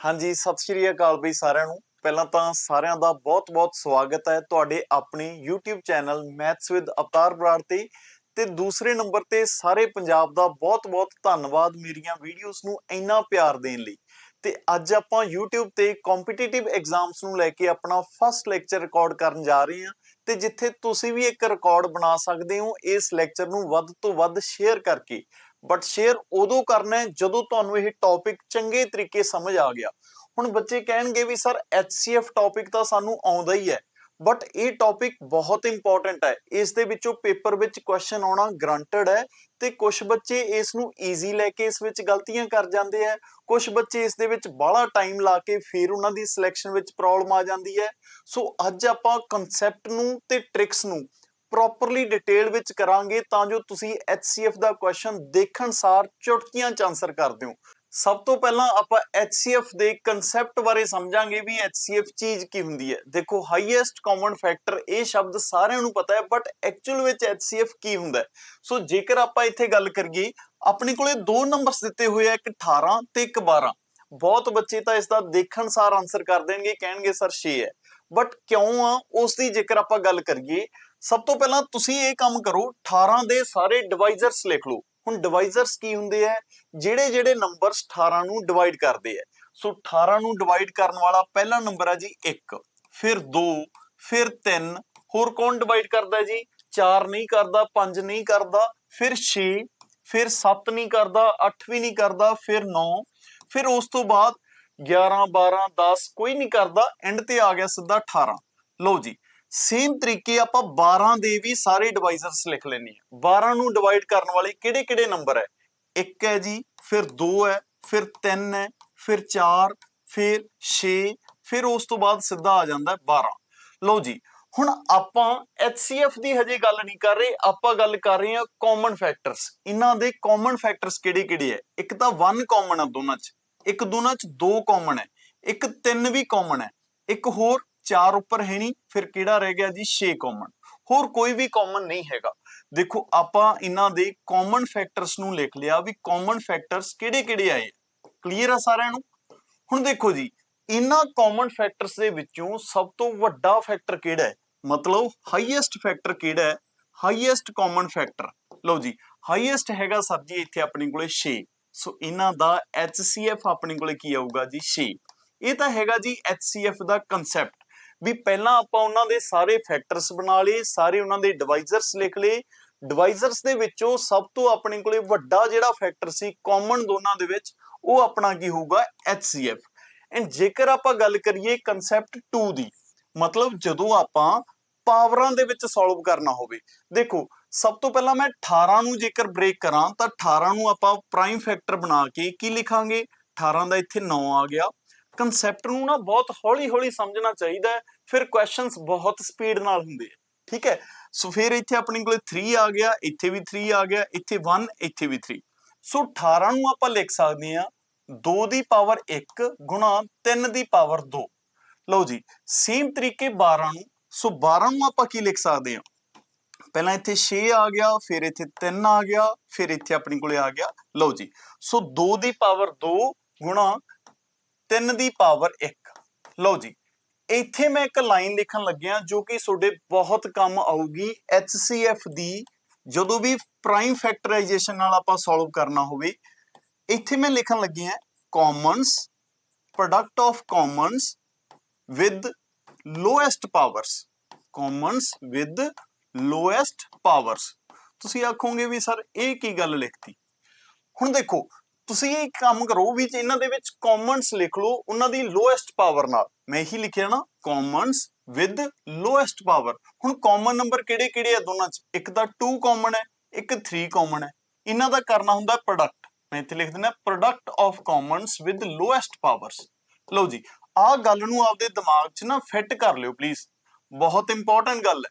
ਹਾਂਜੀ, ਸਤਿ ਸ਼੍ਰੀ ਅਕਾਲ ਬਈ ਸਾਰਿਆਂ ਨੂੰ। ਪਹਿਲਾਂ ਤਾਂ ਸਾਰਿਆਂ ਦਾ ਬਹੁਤ-ਬਹੁਤ ਸਵਾਗਤ ਹੈ ਤੁਹਾਡੇ ਆਪਣੇ YouTube channel maths with Avtar Brar ਤੇ। ਤੇ ਦੂਸਰੇ ਨੰਬਰ ਤੇ ਸਾਰੇ ਪੰਜਾਬ ਦਾ ਬਹੁਤ-ਬਹੁਤ ਧੰਨਵਾਦ ਮੇਰੀਆਂ ਵੀਡੀਓਜ਼ ਨੂੰ ਇੰਨਾ ਪਿਆਰ ਦੇਣ ਲਈ। ਤੇ ਅੱਜ ਆਪਾਂ YouTube ਤੇ ਕੰਪੀਟੀਟਿਵ ਐਗਜ਼ਾਮਸ ਨੂੰ ਲੈ ਕੇ ਆਪਣਾ ਫਸਟ ਲੈਕਚਰ ਰਿਕਾਰਡ ਕਰਨ ਜਾ ਰਹੇ ਹਾਂ। ਤੇ ਜਿੱਥੇ ਤੁਸੀਂ ਵੀ ਇੱਕ ਰਿਕਾਰਡ ਬਣਾ ਸਕਦੇ ਹੋ, ਇਸ ਲੈਕਚਰ ਨੂੰ ਵੱਧ ਤੋਂ ਵੱਧ ਸ਼ੇਅਰ ਕਰਕੇ। ਬਟ ਸ਼ੇਅਰ ਉਦੋਂ ਕਰਨਾ ਹੈ ਜਦੋਂ ਤੁਹਾਨੂੰ ਇਹ ਟੌਪਿਕ ਚੰਗੇ ਤਰੀਕੇ ਸਮਝ ਆ ਗਿਆ। ਹੁਣ ਬੱਚੇ ਕਹਿਣਗੇ ਵੀ ਸਰ HCF ਟੌਪਿਕ ਤਾਂ ਸਾਨੂੰ ਆਉਂਦਾ ਹੀ ਹੈ। ਬਟ ਇਹ ਟੌਪਿਕ ਬਹੁਤ ਇੰਪੋਰਟੈਂਟ ਹੈ। ਇਸ ਦੇ ਵਿੱਚੋਂ ਪੇਪਰ ਵਿੱਚ ਕੁਐਸਚਨ ਆਉਣਾ ਗਰੰਟਡ ਹੈ ਤੇ ਕੁਝ ਬੱਚੇ ਇਸ ਨੂੰ ਈਜ਼ੀ ਲੈ ਕੇ ਇਸ ਵਿੱਚ ਗਲਤੀਆਂ ਕਰ ਜਾਂਦੇ ਆ ਕੁਝ ਬੱਚੇ ਇਸ ਦੇ ਵਿੱਚ ਬਾਹਲਾ ਟਾਈਮ ਲਾ ਕੇ ਫਿਰ ਉਹਨਾਂ ਦੀ ਸਿਲੈਕਸ਼ਨ ਵਿੱਚ ਪ੍ਰੋਬਲਮ ਆ ਜਾਂਦੀ ਹੈ। ਸੋ ਅੱਜ ਆਪਾਂ ਕਨਸੈਪਟ ਨੂੰ ਤੇ ਟ੍ਰਿਕਸ ਨੂੰ ਪ੍ਰੋਪਰਲੀ ਡਿਟੇਲ ਵਿੱਚ ਕਰਾਂਗੇ ਤਾਂ ਜੋ ਤੁਸੀਂ HCF ਦਾ ਕੁਐਸਚਨ ਦੇਖਣ ਸਾਰ ਚੁਟਕੀਆਂ ਚ ਆਨਸਰ ਕਰ ਦਿਓ। ਸਭ ਤੋਂ ਪਹਿਲਾਂ ਆਪਾਂ HCF ਦੇ ਕਨਸੈਪਟ ਬਾਰੇ ਸਮਝਾਂਗੇ ਵੀ HCF ਚੀਜ਼ ਕੀ ਹੁੰਦੀ ਹੈ। ਦੇਖੋ ਹਾਈਐਸਟ ਕਾਮਨ ਫੈਕਟਰ ਇਹ ਸ਼ਬਦ ਸਾਰਿਆਂ ਨੂੰ ਪਤਾ ਹੈ ਬਟ ਐਕਚੁਅਲ ਵਿੱਚ HCF ਕੀ ਹੁੰਦਾ ਸੋ ਜੇਕਰ ਆਪਾਂ ਇੱਥੇ ਗੱਲ ਕਰੀਏ, ਆਪਣੇ ਕੋਲੇ ਦੋ ਨੰਬਰਸ ਦਿੱਤੇ ਹੋਏ ਆ, ਇੱਕ 18 ਤੇ ਇੱਕ 12 ਬਹੁਤ ਬੱਚੇ ਤਾਂ ਇਸ ਦਾ ਦੇਖਣ ਸਾਰ ਆਨਸਰ ਕਰ ਦੇਣਗੇ, ਕਹਿਣਗੇ ਸਰ 6 ਹੈ। ਬਟ ਕਿਉਂ ਆ? ਉਸ ਦੀ ਜੇਕਰ ਆਪਾਂ ਗੱਲ ਕਰੀਏ ਸਭ ਤੋਂ ਪਹਿਲਾਂ ਤੁਸੀਂ ਇਹ ਕੰਮ ਕਰੋ 18 ਦੇ ਸਾਰੇ ਡਿਵਾਈਜ਼ਰਸ ਲਿਖ ਲਓ। ਹੁਣ ਡਿਵਾਈਜ਼ਰਸ ਕੀ ਹੁੰਦੇ ਆ? ਜਿਹੜੇ ਜਿਹੜੇ ਨੰਬਰਸ 18 ਨੂੰ ਡਿਵਾਈਡ ਕਰਦੇ ਆ। ਸੋ 18 ਨੂੰ ਡਿਵਾਈਡ ਕਰਨ ਵਾਲਾ ਪਹਿਲਾ ਨੰਬਰ ਹੈ ਜੀ 1 ਫਿਰ 2 ਫਿਰ 3 ਹੋਰ ਕੌਣ ਡਿਵਾਈਡ ਕਰਦਾ ਜੀ? 4 ਨਹੀਂ ਕਰਦਾ 5 ਨਹੀਂ ਕਰਦਾ, ਫਿਰ 6 ਫਿਰ 7 ਨਹੀਂ ਕਰਦਾ 8 ਵੀ ਨਹੀਂ ਕਰਦਾ, ਫਿਰ 9 ਫਿਰ ਉਸ ਤੋਂ ਬਾਅਦ 11 12 10 ਕੋਈ ਨਹੀਂ ਕਰਦਾ ਐਂਡ ਤੇ ਆ ਗਿਆ ਸਿੱਧਾ 18 ਲਓ ਜੀ ਸੇਮ ਤਰੀਕੇ ਆਪਾਂ 12 ਦੇ ਵੀ ਸਾਰੇ ਡਿਵਾਈਜ਼ਰਸ ਲਿਖ ਲੈਣੇ ਆ 12 ਨੂੰ ਡਿਵਾਈਡ ਕਰਨ ਵਾਲੇ ਕਿਹੜੇ ਕਿਹੜੇ ਨੰਬਰ ਹੈ? ਇੱਕ ਹੈ ਜੀ, ਫਿਰ 2 ਹੈ, ਫਿਰ 3 ਹੈ, ਫਿਰ 4 ਫਿਰ 6 ਫਿਰ ਉਸ ਤੋਂ ਬਾਅਦ ਸਿੱਧਾ ਆ ਜਾਂਦਾ ਹੈ 12 ਲਓ ਜੀ, ਹੁਣ ਆਪਾਂ HCF ਦੀ ਹਜੇ ਗੱਲ ਨਹੀਂ ਕਰ ਰਹੇ, ਆਪਾਂ ਗੱਲ ਕਰ ਰਹੇ ਹਾਂ ਕਾਮਨ ਫੈਕਟਰਸ ਇਹਨਾਂ ਦੇ ਕਾਮਨ ਫੈਕਟਰਸ ਕਿਹੜੇ ਕਿਹੜੇ ਹੈ? ਇੱਕ ਤਾਂ 1 ਕਾਮਨ ਆ ਦੋਨਾਂ 'ਚ, ਇੱਕ ਦੋਨਾਂ 'ਚ 2 ਕਾਮਨ ਹੈ, ਇੱਕ 3 ਵੀ ਕਾਮਨ ਹੈ, ਇੱਕ ਹੋਰ 4 ਉੱਪਰ ਹੈ ਨਹੀਂ, ਫਿਰ ਕਿਹੜਾ ਰਹਿ ਗਿਆ ਜੀ? 6 ਕਾਮਨ ਹੋਰ ਕੋਈ ਵੀ ਕਾਮਨ ਨਹੀਂ ਹੈਗਾ। ਦੇਖੋ, ਆਪਾਂ ਇਹਨਾਂ ਦੇ ਕਾਮਨ ਫੈਕਟਰਸ ਨੂੰ ਲਿਖ ਲਿਆ ਵੀ ਕਾਮਨ ਫੈਕਟਰਸ ਕਿਹੜੇ ਕਿਹੜੇ ਆਏ ਕਲੀਅਰ ਆ ਸਾਰਿਆਂ ਨੂੰ? ਹੁਣ ਦੇਖੋ ਜੀ, ਇਹਨਾਂ ਕਾਮਨ ਫੈਕਟਰਸ ਦੇ ਵਿੱਚੋਂ ਸਭ ਤੋਂ ਵੱਡਾ ਫੈਕਟਰ ਕਿਹੜਾ ਹੈ? ਮਤਲਬ ਹਾਈਐਸਟ ਫੈਕਟਰ ਕਿਹੜਾ ਹੈ? ਹਾਈਐਸਟ ਕਾਮਨ ਫੈਕਟਰ ਲਓ ਜੀ ਹਾਈਐਸਟ ਹੈਗਾ ਸਰ ਜੀ ਇੱਥੇ ਆਪਣੇ ਕੋਲੇ 6 ਸੋ ਇਹਨਾਂ ਦਾ HCF ਆਪਣੇ ਕੋਲੇ ਕੀ ਆਊਗਾ ਜੀ? 6 ਇਹ ਤਾਂ ਹੈਗਾ ਜੀ HCF ਦਾ ਕਨਸੈਪਟ ਵੀ ਪਹਿਲਾਂ ਆਪਾਂ ਉਹਨਾਂ ਦੇ ਸਾਰੇ ਫੈਕਟਰਸ ਬਣਾ ਲਏ, ਸਾਰੇ ਉਹਨਾਂ ਦੇ ਡਿਵਾਈਜ਼ਰਸ ਲਿਖ ਲਏ। ਡਿਵਾਈਜ਼ਰਸ ਦੇ ਵਿੱਚੋਂ ਸਭ ਤੋਂ ਆਪਣੇ ਕੋਲੇ ਵੱਡਾ ਜਿਹੜਾ ਫੈਕਟਰ ਸੀ ਕਾਮਨ ਦੋਨਾਂ ਦੇ ਵਿੱਚ, ਉਹ ਆਪਣਾ ਕੀ ਹੋਊਗਾ? HCF ਐਂਡ ਜੇਕਰ ਆਪਾਂ ਗੱਲ ਕਰੀਏ ਕਨਸੈਪਟ 2 ਦੀ, ਮਤਲਬ ਜਦੋਂ ਆਪਾਂ ਪਾਵਰਾਂ ਦੇ ਵਿੱਚ ਸੋਲਵ ਕਰਨਾ ਹੋਵੇ। ਦੇਖੋ, ਸਭ ਤੋਂ ਪਹਿਲਾਂ ਮੈਂ 18 ਨੂੰ ਜੇਕਰ ਬ੍ਰੇਕ ਕਰਾਂ, ਤਾਂ 18 ਨੂੰ ਆਪਾਂ ਪ੍ਰਾਈਮ ਫੈਕਟਰ ਬਣਾ ਕੇ ਕੀ ਲਿਖਾਂਗੇ? 18 ਦਾ ਇੱਥੇ 9 ਆ ਗਿਆ। ਕਨਸੈਪਟ ਨੂੰ ਨਾ ਬਹੁਤ ਹੌਲੀ-ਹੌਲੀ ਸਮਝਣਾ ਚਾਹੀਦਾ ਹੈ, ਫਿਰ ਕੁਐਸਚਨਸ ਬਹੁਤ ਸਪੀਡ ਨਾਲ ਹੁੰਦੇ ਆ, ਠੀਕ ਹੈ? ਸੋ ਫਿਰ ਇੱਥੇ ਆਪਣੇ ਕੋਲੇ 3 ਆ ਗਿਆ, ਇੱਥੇ ਵੀ 3 ਆ ਗਿਆ, ਇੱਥੇ 1 ਇੱਥੇ ਵੀ 3 ਸੋ 18 ਨੂੰ ਆਪਾਂ ਲਿਖ ਸਕਦੇ ਆ 2 ਦੀ ਪਾਵਰ 1 ਗੁਣਾ 3 ਦੀ ਪਾਵਰ 2 ਲਓ ਜੀ ਸੇਮ ਤਰੀਕੇ 12 ਨੂੰ ਸੋ 12 ਨੂੰ ਆਪਾਂ ਕੀ ਲਿਖ ਸਕਦੇ ਆ ਪਹਿਲਾਂ ਇੱਥੇ 6 ਆ ਗਿਆ, ਫਿਰ ਇੱਥੇ 3 ਆ ਗਿਆ, ਫਿਰ ਇੱਥੇ ਆਪਣੀ ਕੋਲੇ ਆ ਗਿਆ। ਲਓ ਜੀ ਸੋ 2 ਦੀ ਪਾਵਰ 2 ਗੁਣਾ 3 ਦੀ ਪਾਵਰ 1 ਲਓ ਜੀ, ਇੱਥੇ ਮੈਂ ਇੱਕ ਲਾਈਨ ਲਿਖਣ ਲੱਗਿਆ ਜੋ ਕਿ ਤੁਹਾਡੇ ਬਹੁਤ ਕੰਮ ਆਊਗੀ। HCF ਦੀ ਜਦੋਂ ਵੀ ਪ੍ਰਾਈਮ ਫੈਕਟਰਾਈਜੇਸ਼ਨ ਨਾਲ ਆਪਾਂ ਸੋਲਵ ਕਰਨਾ ਹੋਵੇ, ਇੱਥੇ ਮੈਂ ਲਿਖਣ ਲੱਗਿਆ commons product of commons with lowest powers commons with lowest powers ਤੁਸੀਂ ਆਖੋਗੇ ਵੀ ਸਰ, ਇਹ ਕੀ ਗੱਲ ਲਿਖਤੀ? ਹੁਣ ਦੇਖੋ ਤੁਸੀਂ ਇਹ ਕੰਮ ਕਰੋ ਵੀ ਇਹਨਾਂ ਦੇ ਵਿੱਚ ਕਾਮਨਸ ਲਿਖ ਲਓ, ਉਹਨਾਂ ਦੀ ਲੋਐਸਟ ਪਾਵਰ ਨਾਲ। ਮੈਂ ਇਹੀ ਲਿਖਿਆ ਨਾ ਕਾਮਨਸ ਵਿਦ ਲੋਐਸਟ ਪਾਵਰ ਹੁਣ ਕਾਮਨ ਨੰਬਰ ਕਿਹੜੇ ਕਿਹੜੇ ਆ ਦੋਨਾਂ ਚ? ਇੱਕ ਤਾਂ 2 ਕਾਮਨ ਹੈ, ਇੱਕ 3 ਕਾਮਨ ਹੈ। ਇਹਨਾਂ ਦਾ ਕਰਨਾ ਹੁੰਦਾ ਪ੍ਰੋਡਕਟ ਮੈਂ ਇੱਥੇ ਲਿਖ ਦਿੰਦਾ product of commons with lowest powers ਲਓ ਜੀ, ਆਹ ਗੱਲ ਨੂੰ ਆਪਦੇ ਦਿਮਾਗ 'ਚ ਨਾ ਫਿੱਟ ਕਰ ਲਿਓ ਪਲੀਜ਼ ਬਹੁਤ ਇੰਪੋਰਟੈਂਟ ਗੱਲ ਹੈ।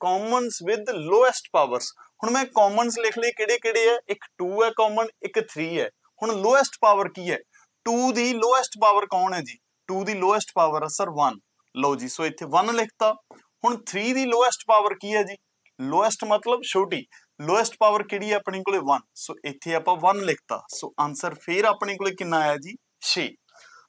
ਕਾਮਨਸ ਵਿਦ ਲੋਐਸਟ ਪਾਵਰਸ ਹੁਣ ਮੈਂ ਕਾਮਨਸ ਲਿਖ ਲਈ ਕਿਹੜੇ ਕਿਹੜੇ ਹੈ? ਇੱਕ 2 ਹੈ ਕਾਮਨ ਇੱਕ 3 ਹੈ। ਹੁਣ ਲੋਐਸਟ ਪਾਵਰ ਕੀ ਹੈ? 2 ਦੀ ਲੋਐਸਟ ਪਾਵਰ ਕੌਣ ਹੈ ਜੀ? 2 ਦੀ ਲੋਐਸਟ ਪਾਵਰ ਹੈ ਸਰ 1 ਲਓ ਜੀ, ਸੋ ਇੱਥੇ 1 ਲਿਖਤਾ। ਹੁਣ 3 ਦੀ ਲੋਐਸਟ ਪਾਵਰ ਕੀ ਹੈ ਜੀ? ਲੋਐਸਟ ਮਤਲਬ ਛੋਟੀ। ਲੋਐਸਟ ਪਾਵਰ ਕਿਹੜੀ ਹੈ ਆਪਣੀ ਕੋਲੇ? 1 ਸੋ ਇੱਥੇ ਆਪਾਂ 1 ਲਿਖਤਾ। ਸੋ ਆਨਸਰ ਫੇਰ ਆਪਣੇ ਕੋਲੇ ਕਿੰਨਾ ਆਇਆ ਜੀ? 6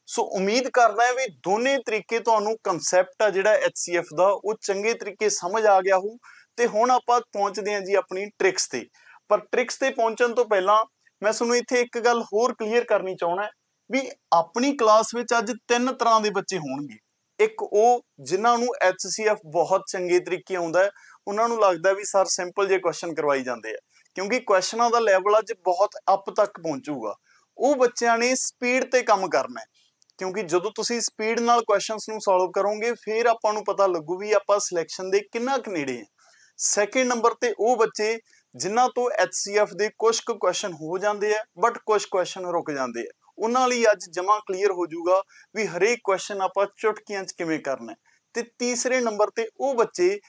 ਸੋ ਉਮੀਦ ਕਰਦਾ ਹਾਂ ਵੀ ਦੋਨੇ ਤਰੀਕੇ ਤੁਹਾਨੂੰ ਕਨਸੈਪਟ ਆ ਜਿਹੜਾ HCF ਦਾ, ਉਹ ਚੰਗੇ ਤਰੀਕੇ ਸਮਝ ਆ ਗਿਆ ਹੋ ਤੇ ਹੁਣ ਆਪਾਂ ਪਹੁੰਚਦੇ ਹਾਂ ਜੀ ਆਪਣੀ ਟ੍ਰਿਕਸ ਤੇ। ਪਰ ਟ੍ਰਿਕਸ ਤੇ ਪਹੁੰਚਣ ਤੋਂ ਪਹਿਲਾਂ ਮੈਂ ਤੁਹਾਨੂੰ ਇੱਥੇ ਇੱਕ ਗੱਲ ਹੋਰ ਕਲੀਅਰ ਕਰਨੀ ਚਾਹਣਾ ਵੀ ਆਪਣੀ ਕਲਾਸ ਵਿੱਚ ਅੱਜ ਤਿੰਨ ਤਰ੍ਹਾਂ ਦੇ ਬੱਚੇ ਹੋਣਗੇ। ਇੱਕ ਉਹ ਜਿਨ੍ਹਾਂ ਨੂੰ HCF ਬਹੁਤ ਚੰਗੇ ਤਰੀਕੇ ਆਉਂਦਾ ਹੈ, ਉਹਨਾਂ ਨੂੰ ਲੱਗਦਾ ਵੀ ਸਰ ਸਿੰਪਲ ਜੇ ਕੁਐਸਚਨ ਕਰਵਾਈ ਜਾਂਦੇ ਆ। ਕਿਉਂਕਿ ਕੁਐਸਚਨਾਂ ਦਾ ਲੈਵਲ ਅੱਜ ਬਹੁਤ ਅੱਪ ਤੱਕ ਪਹੁੰਚੂਗਾ ਉਹ ਬੱਚਿਆਂ ਨੇ ਸਪੀਡ ਤੇ ਕੰਮ ਕਰਨਾ ਹੈ। ਕਿਉਂਕਿ ਜਦੋਂ ਤੁਸੀਂ ਸਪੀਡ ਨਾਲ ਕੁਐਸਚਨਸ ਨੂੰ ਸੋਲਵ ਕਰੋਗੇ, ਫਿਰ ਆਪਾਂ ਨੂੰ ਪਤਾ ਲੱਗੂ ਵੀ ਆਪਾਂ ਸਿਲੈਕਸ਼ਨ ਦੇ ਕਿੰਨਾ ਕੁ ਨੇੜੇ ਹਾਂ। ਸੈਕਿੰਡ ਨੰਬਰ ਤੇ ਉਹ ਬੱਚੇ ਜਿਨ੍ਹਾਂ ਤੋਂ HCF ਦੇ ਕੁਝ ਕੁ ਕੁਐਸਚਨ ਹੋ ਜਾਂਦੇ ਆ ਬਟ ਕੁਝ ਕੁਐਸਚਨ ਰੁਕ ਜਾਂਦੇ ਆ। ਉਹਨਾਂ ਲਈ ਅੱਜ ਜਮਾ ਕਲੀਅਰ ਹੋ ਜਾਊਗਾ ਵੀ ਹਰੇਕ ਕੁਐਸਚਨ ਆਪਾਂ ਚੁਟਕੀਆਂ 'ਚ ਕਿਵੇਂ ਕਰਨਾ ਹੈ। ਤੇ ਤੀਸਰੇ ਨੰਬਰ ਤੇ ਉਹ ਬੱਚੇ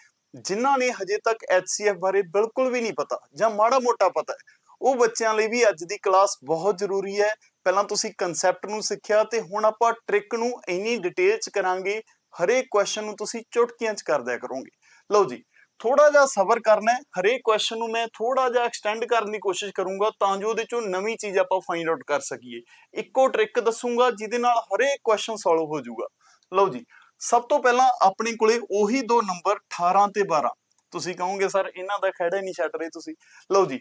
ਜਿਨ੍ਹਾਂ ਨੇ ਹਜੇ ਤੱਕ HCF ਬਾਰੇ ਬਿਲਕੁਲ ਵੀ ਨਹੀਂ ਪਤਾ ਜਾਂ ਮਾੜਾ ਮੋਟਾ ਪਤਾ ਹੈ, ਉਹ ਬੱਚਿਆਂ ਲਈ ਵੀ ਅੱਜ ਦੀ ਕਲਾਸ ਬਹੁਤ ਜ਼ਰੂਰੀ ਹੈ। ਪਹਿਲਾਂ ਤੁਸੀਂ ਕਨਸੈਪਟ ਨੂੰ ਸਿੱਖਿਆ ਤੇ ਹੁਣ ਆਪਾਂ ਟ੍ਰਿਕ ਨੂੰ ਇੰਨੀ ਡਿਟੇਲ 'ਚ ਕਰਾਂਗੇ, ਹਰੇਕ ਕੁਐਸਚਨ ਨੂੰ ਤੁਸੀਂ ਚੁਟਕੀਆਂ 'ਚ ਕਰਦਿਆ ਕਰੋਗੇ। ਲਓ ਜੀ ਥੋੜਾ ਜਿਹਾ ਸਬਰ ਕਰਨਾ ਹੈ, ਹਰੇਕ ਕੁਐਸਚਨ ਨੂੰ ਮੈਂ ਥੋੜਾ ਜਿਹਾ ਐਕਸਟੈਂਡ ਕਰਨ ਦੀ ਕੋਸ਼ਿਸ਼ ਕਰੂੰਗਾ ਤਾਂ ਜੋ ਉਹਦੇ ਚੋਂ ਨਵੀਂ ਚੀਜ਼ ਆਪਾਂ ਫਾਈਂਡ ਆਊਟ ਕਰ ਸਕੀਏ। ਇੱਕੋ ਟ੍ਰਿਕ ਦੱਸੂਗਾ ਜਿਹਦੇ ਨਾਲ ਹਰੇਕ ਕੁਐਸਚਨ ਸੋਲਵ ਹੋ ਜਾਊਗਾ। ਲਓ ਜੀ, ਸਭ ਤੋਂ ਪਹਿਲਾਂ ਆਪਣੇ ਕੋਲੇ ਉਹੀ ਦੋ ਨੰਬਰ 18 ਤੇ 12 ਤੁਸੀਂ ਕਹੋਗੇ, ਸਰ, ਇਹਨਾਂ ਦਾ ਖੜਾ ਹੀ ਨਹੀਂ ਛੱਡ ਰਹੇ ਤੁਸੀਂ। ਲਓ ਜੀ,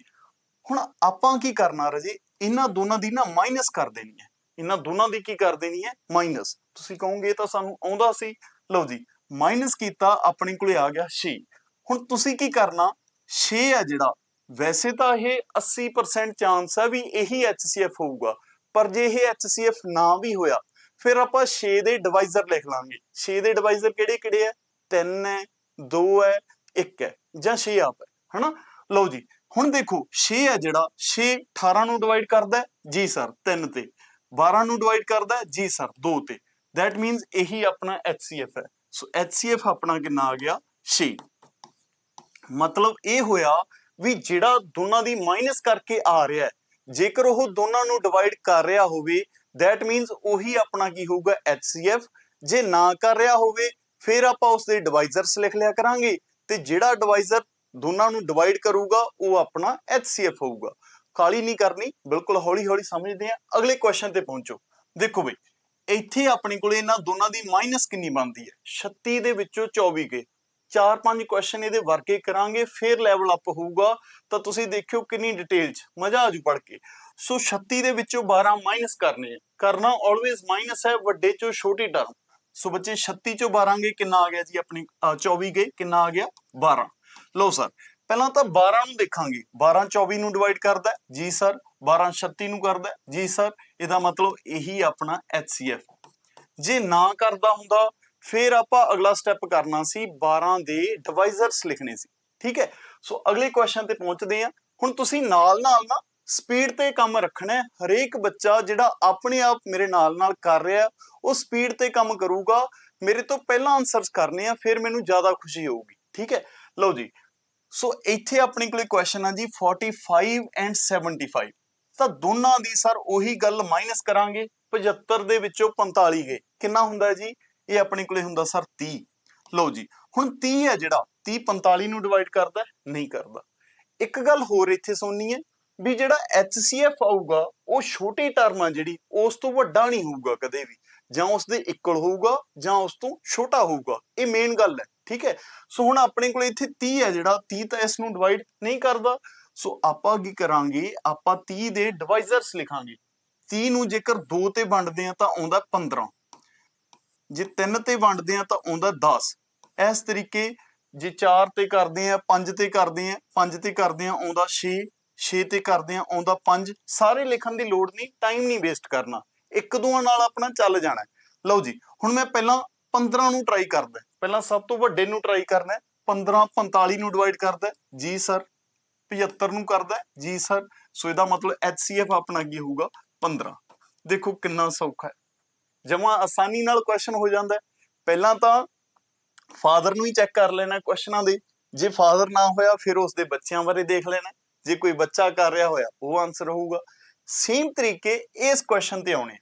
ਹੁਣ ਆਪਾਂ ਕੀ ਕਰਨਾ ਰਜੇ? ਇਹਨਾਂ ਦੋਨਾਂ ਦੀ ਨਾ ਮਾਈਨਸ ਕਰ ਦੇਣੀ ਹੈ। ਇਹਨਾਂ ਦੋਨਾਂ ਦੀ ਕੀ ਕਰ ਦੇਣੀ ਹੈ? ਮਾਈਨਸ ਤੁਸੀਂ ਕਹੋਗੇ ਤਾਂ ਸਾਨੂੰ ਆਉਂਦਾ ਸੀ। ਲਓ ਜੀ ਮਾਈਨਸ ਕੀਤਾ, ਆਪਣੇ ਕੋਲੇ ਆ ਗਿਆ 6 ਹੁਣ ਤੁਸੀਂ ਕੀ ਕਰਨਾ? 6 ਆ ਜਿਹੜਾ। ਵੈਸੇ ਤਾਂ ਇਹ 80% ਚਾਂਸ ਹੈ ਵੀ ਇਹੀ HCF ਹੋਊਗਾ। ਪਰ ਜੇ ਇਹ HCF ਨਾ ਵੀ ਹੋਇਆ, ਫਿਰ ਆਪਾਂ 6 ਦੇ ਡਿਵਾਈਜ਼ਰ ਲਿਖ ਲਾਂਗੇ। 6 ਦੇ ਡਿਵਾਈਜ਼ਰ ਕਿਹੜੇ ਕਿਹੜੇ ਆ? 3 ਹੈ 2 ਹੈ 1 ਹੈ ਜਾਂ 6 ਆਪ ਹੈ ਹਨਾ? ਲਓ ਜੀ, ਹੁਣ ਦੇਖੋ 6 ਹੈ ਜਿਹੜਾ 6 18 ਨੂੰ ਡਿਵਾਈਡ ਕਰਦਾ ਜੀ ਸਰ 3 ਤੇ। 12 ਨੂੰ ਡਿਵਾਈਡ ਕਰਦਾ ਜੀ ਸਰ 2 ਤੇ। That ਮੀਨਸ ਇਹੀ ਆਪਣਾ HCF ਹੈ। ਸੋ HCF ਆਪਣਾ ਕਿੰਨਾ ਆ ਗਿਆ? 6 ਮਤਲਬ ਇਹ ਹੋਇਆ ਵੀ ਜਿਹੜਾ ਦੋਨਾਂ ਦੀ ਮਾਈਨਸ ਕਰਕੇ ਆ ਰਿਹਾ ਹੈ, ਜੇਕਰ ਉਹ ਦੋਨਾਂ ਨੂੰ ਡਿਵਾਈਡ ਕਰ ਰਿਹਾ ਹੋਵੇ, that means ਉਹੀ ਆਪਣਾ ਕੀ ਹੋਊਗਾ HCF ਜੇ ਨਾ ਕਰ ਰਿਹਾ ਹੋਵੇ, ਫਿਰ ਆਪਾਂ ਉਸ ਦੇ ਡਿਵਾਈਜ਼ਰਸ ਲਿਖ ਲਿਆ ਕਰਾਂਗੇ ਤੇ ਜਿਹੜਾ ਡਿਵਾਈਜ਼ਰ ਦੋਨਾਂ ਨੂੰ ਡਿਵਾਈਡ ਕਰੂਗਾ, ਉਹ ਆਪਣਾ HCF ਹੋਊਗਾ। ਕਾਲੀ ਨਹੀਂ ਕਰਨੀ, ਬਿਲਕੁਲ ਹੌਲੀ ਹੌਲੀ ਸਮਝਦੇ ਆ ਅਗਲੇ ਕੁਐਸਚਨ ਤੇ ਪਹੁੰਚੋ। ਦੇਖੋ ਬਈ, ਇੱਥੇ ਆਪਣੇ ਕੋਲੇ ਇਹਨਾਂ ਦੋਨਾਂ ਦੀ ਮਾਈਨਸ ਕਿੰਨੀ ਬਣਦੀ ਹੈ? 36 ਦੇ ਵਿੱਚੋਂ 24 ਗਏ। ਚਾਰ ਪੰਜ ਕੁਐਸਚਨ ਇਹਦੇ ਵਰਕੇ ਕਰਾਂਗੇ ਫਿਰ ਲੈਵਲ ਅਪ ਹੋਊਗਾ। ਤਾਂ ਤੁਸੀਂ ਦੇਖਿਓ ਕਿੰਨੀ ਡਿਟੇਲ 'ਚ। ਮਜ਼ਾ ਆਜੂ ਪੜ ਕੇ। ਸੋ 36 ਦੇ ਵਿੱਚੋਂ 12 ਮਾਈਨਸ ਕਰਨੇ ਕਰਨਾ ਆਲਵੇਜ਼ ਮਾਈਨਸ ਹੈ ਵੱਡੇ ਚੋਂ ਛੋਟੀ ਟਰਮ ਸੋ ਬੱਚੇ 36 ਚੋਂ 12 ਗਏ ਕਿੰਨਾ ਆ ਗਿਆ ਜੀ ਆਪਣੀ ਅ, 24 ਗਏ ਕਿੰਨਾ ਆ ਗਿਆ? 12 ਲਓ ਸਰ ਪਹਿਲਾਂ ਤਾਂ 12 ਨੂੰ ਦੇਖਾਂਗੇ। 12 24 ਨੂੰ ਡਿਵਾਈਡ ਕਰਦਾ ਜੀ ਸਰ 12 36 ਨੂੰ ਕਰਦਾ ਜੀ ਸਰ ਇਹਦਾ ਮਤਲਬ ਇਹੀ ਆਪਣਾ HCF ਜੇ ਨਾ ਕਰਦਾ ਹੁੰਦਾ ਫਿਰ ਆਪਾਂ ਅਗਲਾ ਸਟੈਪ ਕਰਨਾ ਸੀ 12 ਦੇ ਡਿਵਾਈਜ਼ਰਸ ਲਿਖਣੇ ਸੀ, ਠੀਕ ਹੈ? ਸੋ ਅਗਲੇ ਕੁਐਸਚਨ ਤੇ ਪਹੁੰਚਦੇ ਹਾਂ। ਹੁਣ ਤੁਸੀਂ ਨਾਲ ਨਾਲ ਨਾ ਸਪੀਡ ਤੇ ਕੰਮ ਰੱਖਣਾ ਹੈ। ਹਰੇਕ ਬੱਚਾ ਜਿਹੜਾ ਆਪਣੇ ਆਪ ਮੇਰੇ ਨਾਲ ਨਾਲ ਕਰ ਰਿਹਾ, ਉਹ ਸਪੀਡ ਤੇ ਕੰਮ ਕਰੂਗਾ। ਮੇਰੇ ਤੋਂ ਪਹਿਲਾਂ ਆਨਸਰਸ ਕਰਨੇ ਆ, ਫਿਰ ਮੈਨੂੰ ਜ਼ਿਆਦਾ ਖੁਸ਼ੀ ਹੋਊਗੀ, ਠੀਕ ਹੈ? ਲਓ ਜੀ। ਸੋ ਇੱਥੇ ਆਪਣੇ ਕੋਲੇ ਕੁਐਸਚਨ ਆ ਜੀ 45 ਐਂਡ 75 ਤਾਂ ਦੋਨਾਂ ਦੀ ਸਰ ਉਹੀ ਗੱਲ ਮਾਈਨਸ ਕਰਾਂਗੇ 75 ਦੇ ਵਿੱਚੋਂ 45 ਗਏ। ਕਿੰਨਾ ਹੁੰਦਾ ਜੀ? ਇਹ ਆਪਣੇ ਕੋਲੇ ਹੁੰਦਾ ਸਰ 30 ਲਓ ਜੀ, ਹੁਣ 30 ਹੈ ਜਿਹੜਾ 30 45 ਨੂੰ ਡਿਵਾਈਡ ਕਰਦਾ ਨਹੀਂ ਕਰਦਾ। ਇੱਕ ਗੱਲ ਹੋਰ ਇੱਥੇ ਸੁਣਨੀ ਹੈ ਵੀ ਜਿਹੜਾ HCF ਆਊਗਾ, ਉਹ ਛੋਟੀ ਟਰਮ ਆ ਜਿਹੜੀ, ਉਸ ਤੋਂ ਵੱਡਾ ਨਹੀਂ ਹੋਊਗਾ ਕਦੇ ਵੀ। ਜਾਂ ਉਸ ਦੇ ਇਕੁਅਲ ਹੋਊਗਾ, ਜਾਂ ਉਸ ਤੋਂ ਛੋਟਾ ਹੋਊਗਾ। ਇਹ ਮੇਨ ਗੱਲ ਹੈ, ਠੀਕ ਹੈ? ਸੋ ਹੁਣ ਆਪਣੇ ਕੋਲ ਇੱਥੇ 30 ਹੈ ਜਿਹੜਾ 30 ਤਾਂ ਇਸ ਨੂੰ ਡਿਵਾਈਡ ਨਹੀਂ ਕਰਦਾ। ਸੋ ਆਪਾਂ ਕੀ ਕਰਾਂਗੇ, ਆਪਾਂ 30 ਦੇ ਡਿਵਾਈਜ਼ਰਸ ਲਿਖਾਂਗੇ। 30 ਨੂੰ ਜੇਕਰ 2 ਤੇ ਵੰਡਦੇ ਆ ਤਾਂ ਆਉਂਦਾ 15 ਜੇ 3 ਤੇ ਵੰਡਦੇ ਆ ਤਾਂ ਆਉਂਦਾ 10 ਇਸ ਤਰੀਕੇ ਜੇ 4 ਤੇ ਕਰਦੇ ਆ 5 ਤੇ ਕਰਦੇ ਆ 5 ਤੇ ਕਰਦੇ ਆ, ਆਉਂਦਾ 6 6 ਤੇ ਕਰਦੇ ਆ, ਆਉਂਦਾ 5 ਸਾਰੇ ਲਿਖਣ ਦੀ ਲੋੜ ਨਹੀਂ ਟਾਈਮ ਨਹੀਂ ਵੇਸਟ ਕਰਨਾ। ਇੱਕ ਦੋਆਂ ਨਾਲ ਆਪਣਾ ਚੱਲ ਜਾਣਾ। ਲਓ ਜੀ, ਹੁਣ ਮੈਂ ਪਹਿਲਾਂ 15 ਨੂੰ ਟਰਾਈ ਕਰਦਾ। ਪਹਿਲਾਂ ਸਭ ਤੋਂ ਵੱਡੇ ਨੂੰ ਟਰਾਈ ਕਰਨਾ ਹੈ। 15 45 ਨੂੰ ਡਿਵਾਈਡ ਕਰਦਾ ਜੀ ਸਰ 75 ਨੂੰ ਕਰਦਾ ਜੀ ਸਰ ਸੋ ਇਹਦਾ ਮਤਲਬ HCF ਆਪਣਾ ਕੀ ਹੋਊਗਾ? 15 ਦੇਖੋ ਕਿੰਨਾ ਸੌਖਾ ਹੈ। ਜਮਾ ਆਸਾਨੀ ਨਾਲ ਕੁਐਸਚਨ ਹੋ ਜਾਂਦਾ ਪਹਿਲਾਂ ਤਾਂ ਫਾਦਰ ਨੂੰ ਹੀ ਚੈੱਕ ਕਰ ਲੈਣਾ ਕੁਐਸਚਨਾਂ ਦੇ। ਜੇ ਫਾਦਰ ਨਾ ਹੋਇਆ, ਫਿਰ ਉਸ ਦੇ ਬੱਚਿਆਂ ਬਾਰੇ ਦੇਖ ਲੈਣਾ ਜੇ ਕੋਈ ਬੱਚਾ ਕਰ ਰਿਹਾ ਹੋਇਆ, ਉਹ ਆਨਸਰ ਹੋਊਗਾ। ਸੇਮ ਤਰੀਕੇ ਇਸ ਕੁਐਸਚਨ ਤੇ ਆਉਣੇ।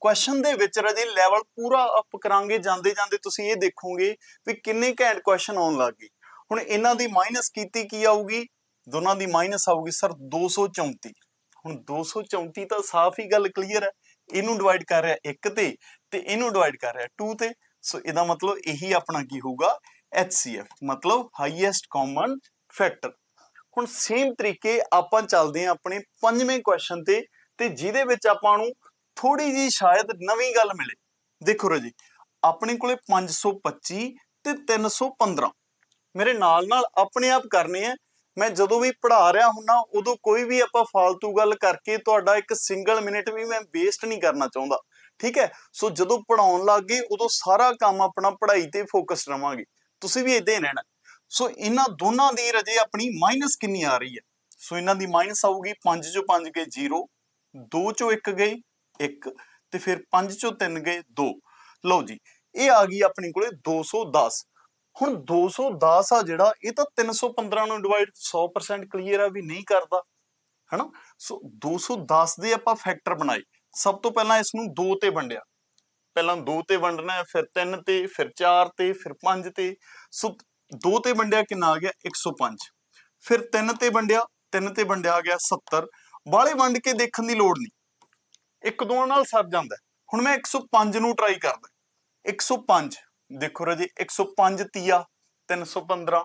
ਕੁਐਸਚਨ ਦੇ ਵਿੱਚ ਰਜੇ ਲੈਵਲ ਪੂਰਾ ਅਪ ਕਰਾਂਗੇ, ਜਾਂਦੇ ਜਾਂਦੇ ਤੁਸੀਂ ਇਹ ਦੇਖੋਗੇ ਵੀ ਕਿੰਨੇ ਘੈਂਟ ਕੁਐਸਚਨ ਆਉਣ ਲੱਗ ਗਏ। ਹੁਣ ਇਹਨਾਂ ਦੀ ਮਾਈਨਸ ਕੀਤੀ ਕੀ ਆਊਗੀ? ਦੋਨਾਂ ਦੀ ਮਾਈਨਸ ਆਊਗੀ ਸਰ 234 ਹੁਣ 234 ਤਾਂ ਸਾਫ਼ ਹੀ ਗੱਲ ਕਲੀਅਰ ਹੈ। ਇਹਨੂੰ ਡਿਵਾਈਡ ਕਰ ਰਿਹਾ 1 ਤੇ ਤੇ ਇਹਨੂੰ ਡਿਵਾਈਡ ਕਰ ਰਿਹਾ 2 ਤੇ। ਸੋ ਇਹਦਾ ਮਤਲਬ ਇਹੀ ਆਪਣਾ ਕੀ ਹੋਊਗਾ? HCF ਮਤਲਬ ਹਾਈਐਸਟ ਕਾਮਨ ਫੈਕਟਰ ਹੁਣ ਸੇਮ ਤਰੀਕੇ ਆਪਾਂ ਚੱਲਦੇ ਹਾਂ ਆਪਣੇ ਪੰਜਵੇਂ ਕੁਐਸਚਨ ਤੇ ਤੇ ਜਿਹਦੇ ਵਿੱਚ ਆਪਾਂ ਨੂੰ ਥੋੜੀ ਜੀ ਸ਼ਾਇਦ ਨਵੀਂ ਗੱਲ ਮਿਲੇ। ਦੇਖੋ ਜੀ ਆਪਣੇ ਕੋਲੇ 525 ਤੇ 315 ਮੇਰੇ ਨਾਲ ਨਾਲ ਆਪਣੇ ਆਪ ਕਰਨੇ ਆ ਮੈਂ ਜਦੋਂ ਵੀ ਪੜ੍ਹਾ ਰਿਹਾ ਹੁੰਨਾ, ਉਦੋਂ ਕੋਈ ਵੀ ਆਪਾਂ ਫालतू ਗੱਲ ਕਰਕੇ ਤੁਹਾਡਾ ਇੱਕ ਸਿੰਗਲ ਮਿੰਟ ਵੀ ਮੈਂ ਵੇਸਟ ਨਹੀਂ ਕਰਨਾ ਚਾਹੁੰਦਾ। ਠੀਕ ਹੈ? ਸੋ ਜਦੋਂ ਪੜਾਉਣ ਲੱਗੇ ਉਦੋਂ ਸਾਰਾ ਕੰਮ ਆਪਣਾ ਪੜ੍ਹਾਈ ਤੇ ਫੋਕਸ ਰਵਾਂਗੇ। ਤੁਸੀਂ ਵੀ ਇਦਾਂ ਹੀ ਰਹਿਣਾ। ਸੋ ਇਹਨਾਂ ਦੋਨਾਂ ਦੀ ਰਜੇ ਆਪਣੀ ਮਾਈਨਸ ਕਿੰਨੀ ਆ ਰਹੀ ਹੈ? ਸੋ ਇਹਨਾਂ ਦੀ ਮਾਈਨਸ ਆਊਗੀ 5 ਚੋਂ 5 ਗਏ 0 2 ਚੋਂ 1 ਗਏ 1 ਤੇ ਫਿਰ 5 ਚੋਂ 3 ਗਏ 2 ਲਓ ਜੀ, ਇਹ ਆ ਗਈ ਆਪਣੀ ਕੋਲੇ 210 ਹੁਣ 210 ਆ ਜਿਹੜਾ, ਇਹ ਤਾਂ 315 ਨੂੰ ਡਿਵਾਈਡ 100% ਕਲੀਅਰ ਆ ਵੀ ਨਹੀਂ ਕਰਦਾ, ਹਨਾ? ਸੋ 210 ਦੇ ਆਪਾਂ ਫੈਕਟਰ ਬਣਾਏ। ਸਭ ਤੋਂ ਪਹਿਲਾਂ ਇਸ ਨੂੰ 2 ਤੇ ਵੰਡਿਆ। ਪਹਿਲਾਂ 2 ਤੇ ਵੰਡਣਾ ਹੈ, ਫਿਰ 3 ਤੇ, ਫਿਰ 4 ਤੇ, ਫਿਰ 5 ਤੇ। ਸੋ 2 ਤੇ ਵੰਡਿਆ ਕਿੰਨਾ ਆ ਗਿਆ? 105 ਫਿਰ 3 ਤੇ ਵੰਡਿਆ 3 ਤੇ ਵੰਡਿਆ ਆ ਗਿਆ 70 ਬਾਲੇ ਵੰਡ ਕੇ ਦੇਖਣ ਦੀ ਲੋੜ ਨਹੀਂ। ਇੱਕ ਦੋ ਨਾਲ ਸਰ ਜਾਂਦਾ। ਹੁਣ ਮੈਂ 105 ਨੂੰ ਟਰਾਈ ਕਰਦਾ। 105 ਦੇਖੋ ਰਾਜੇ 105 ਤੀਆ 315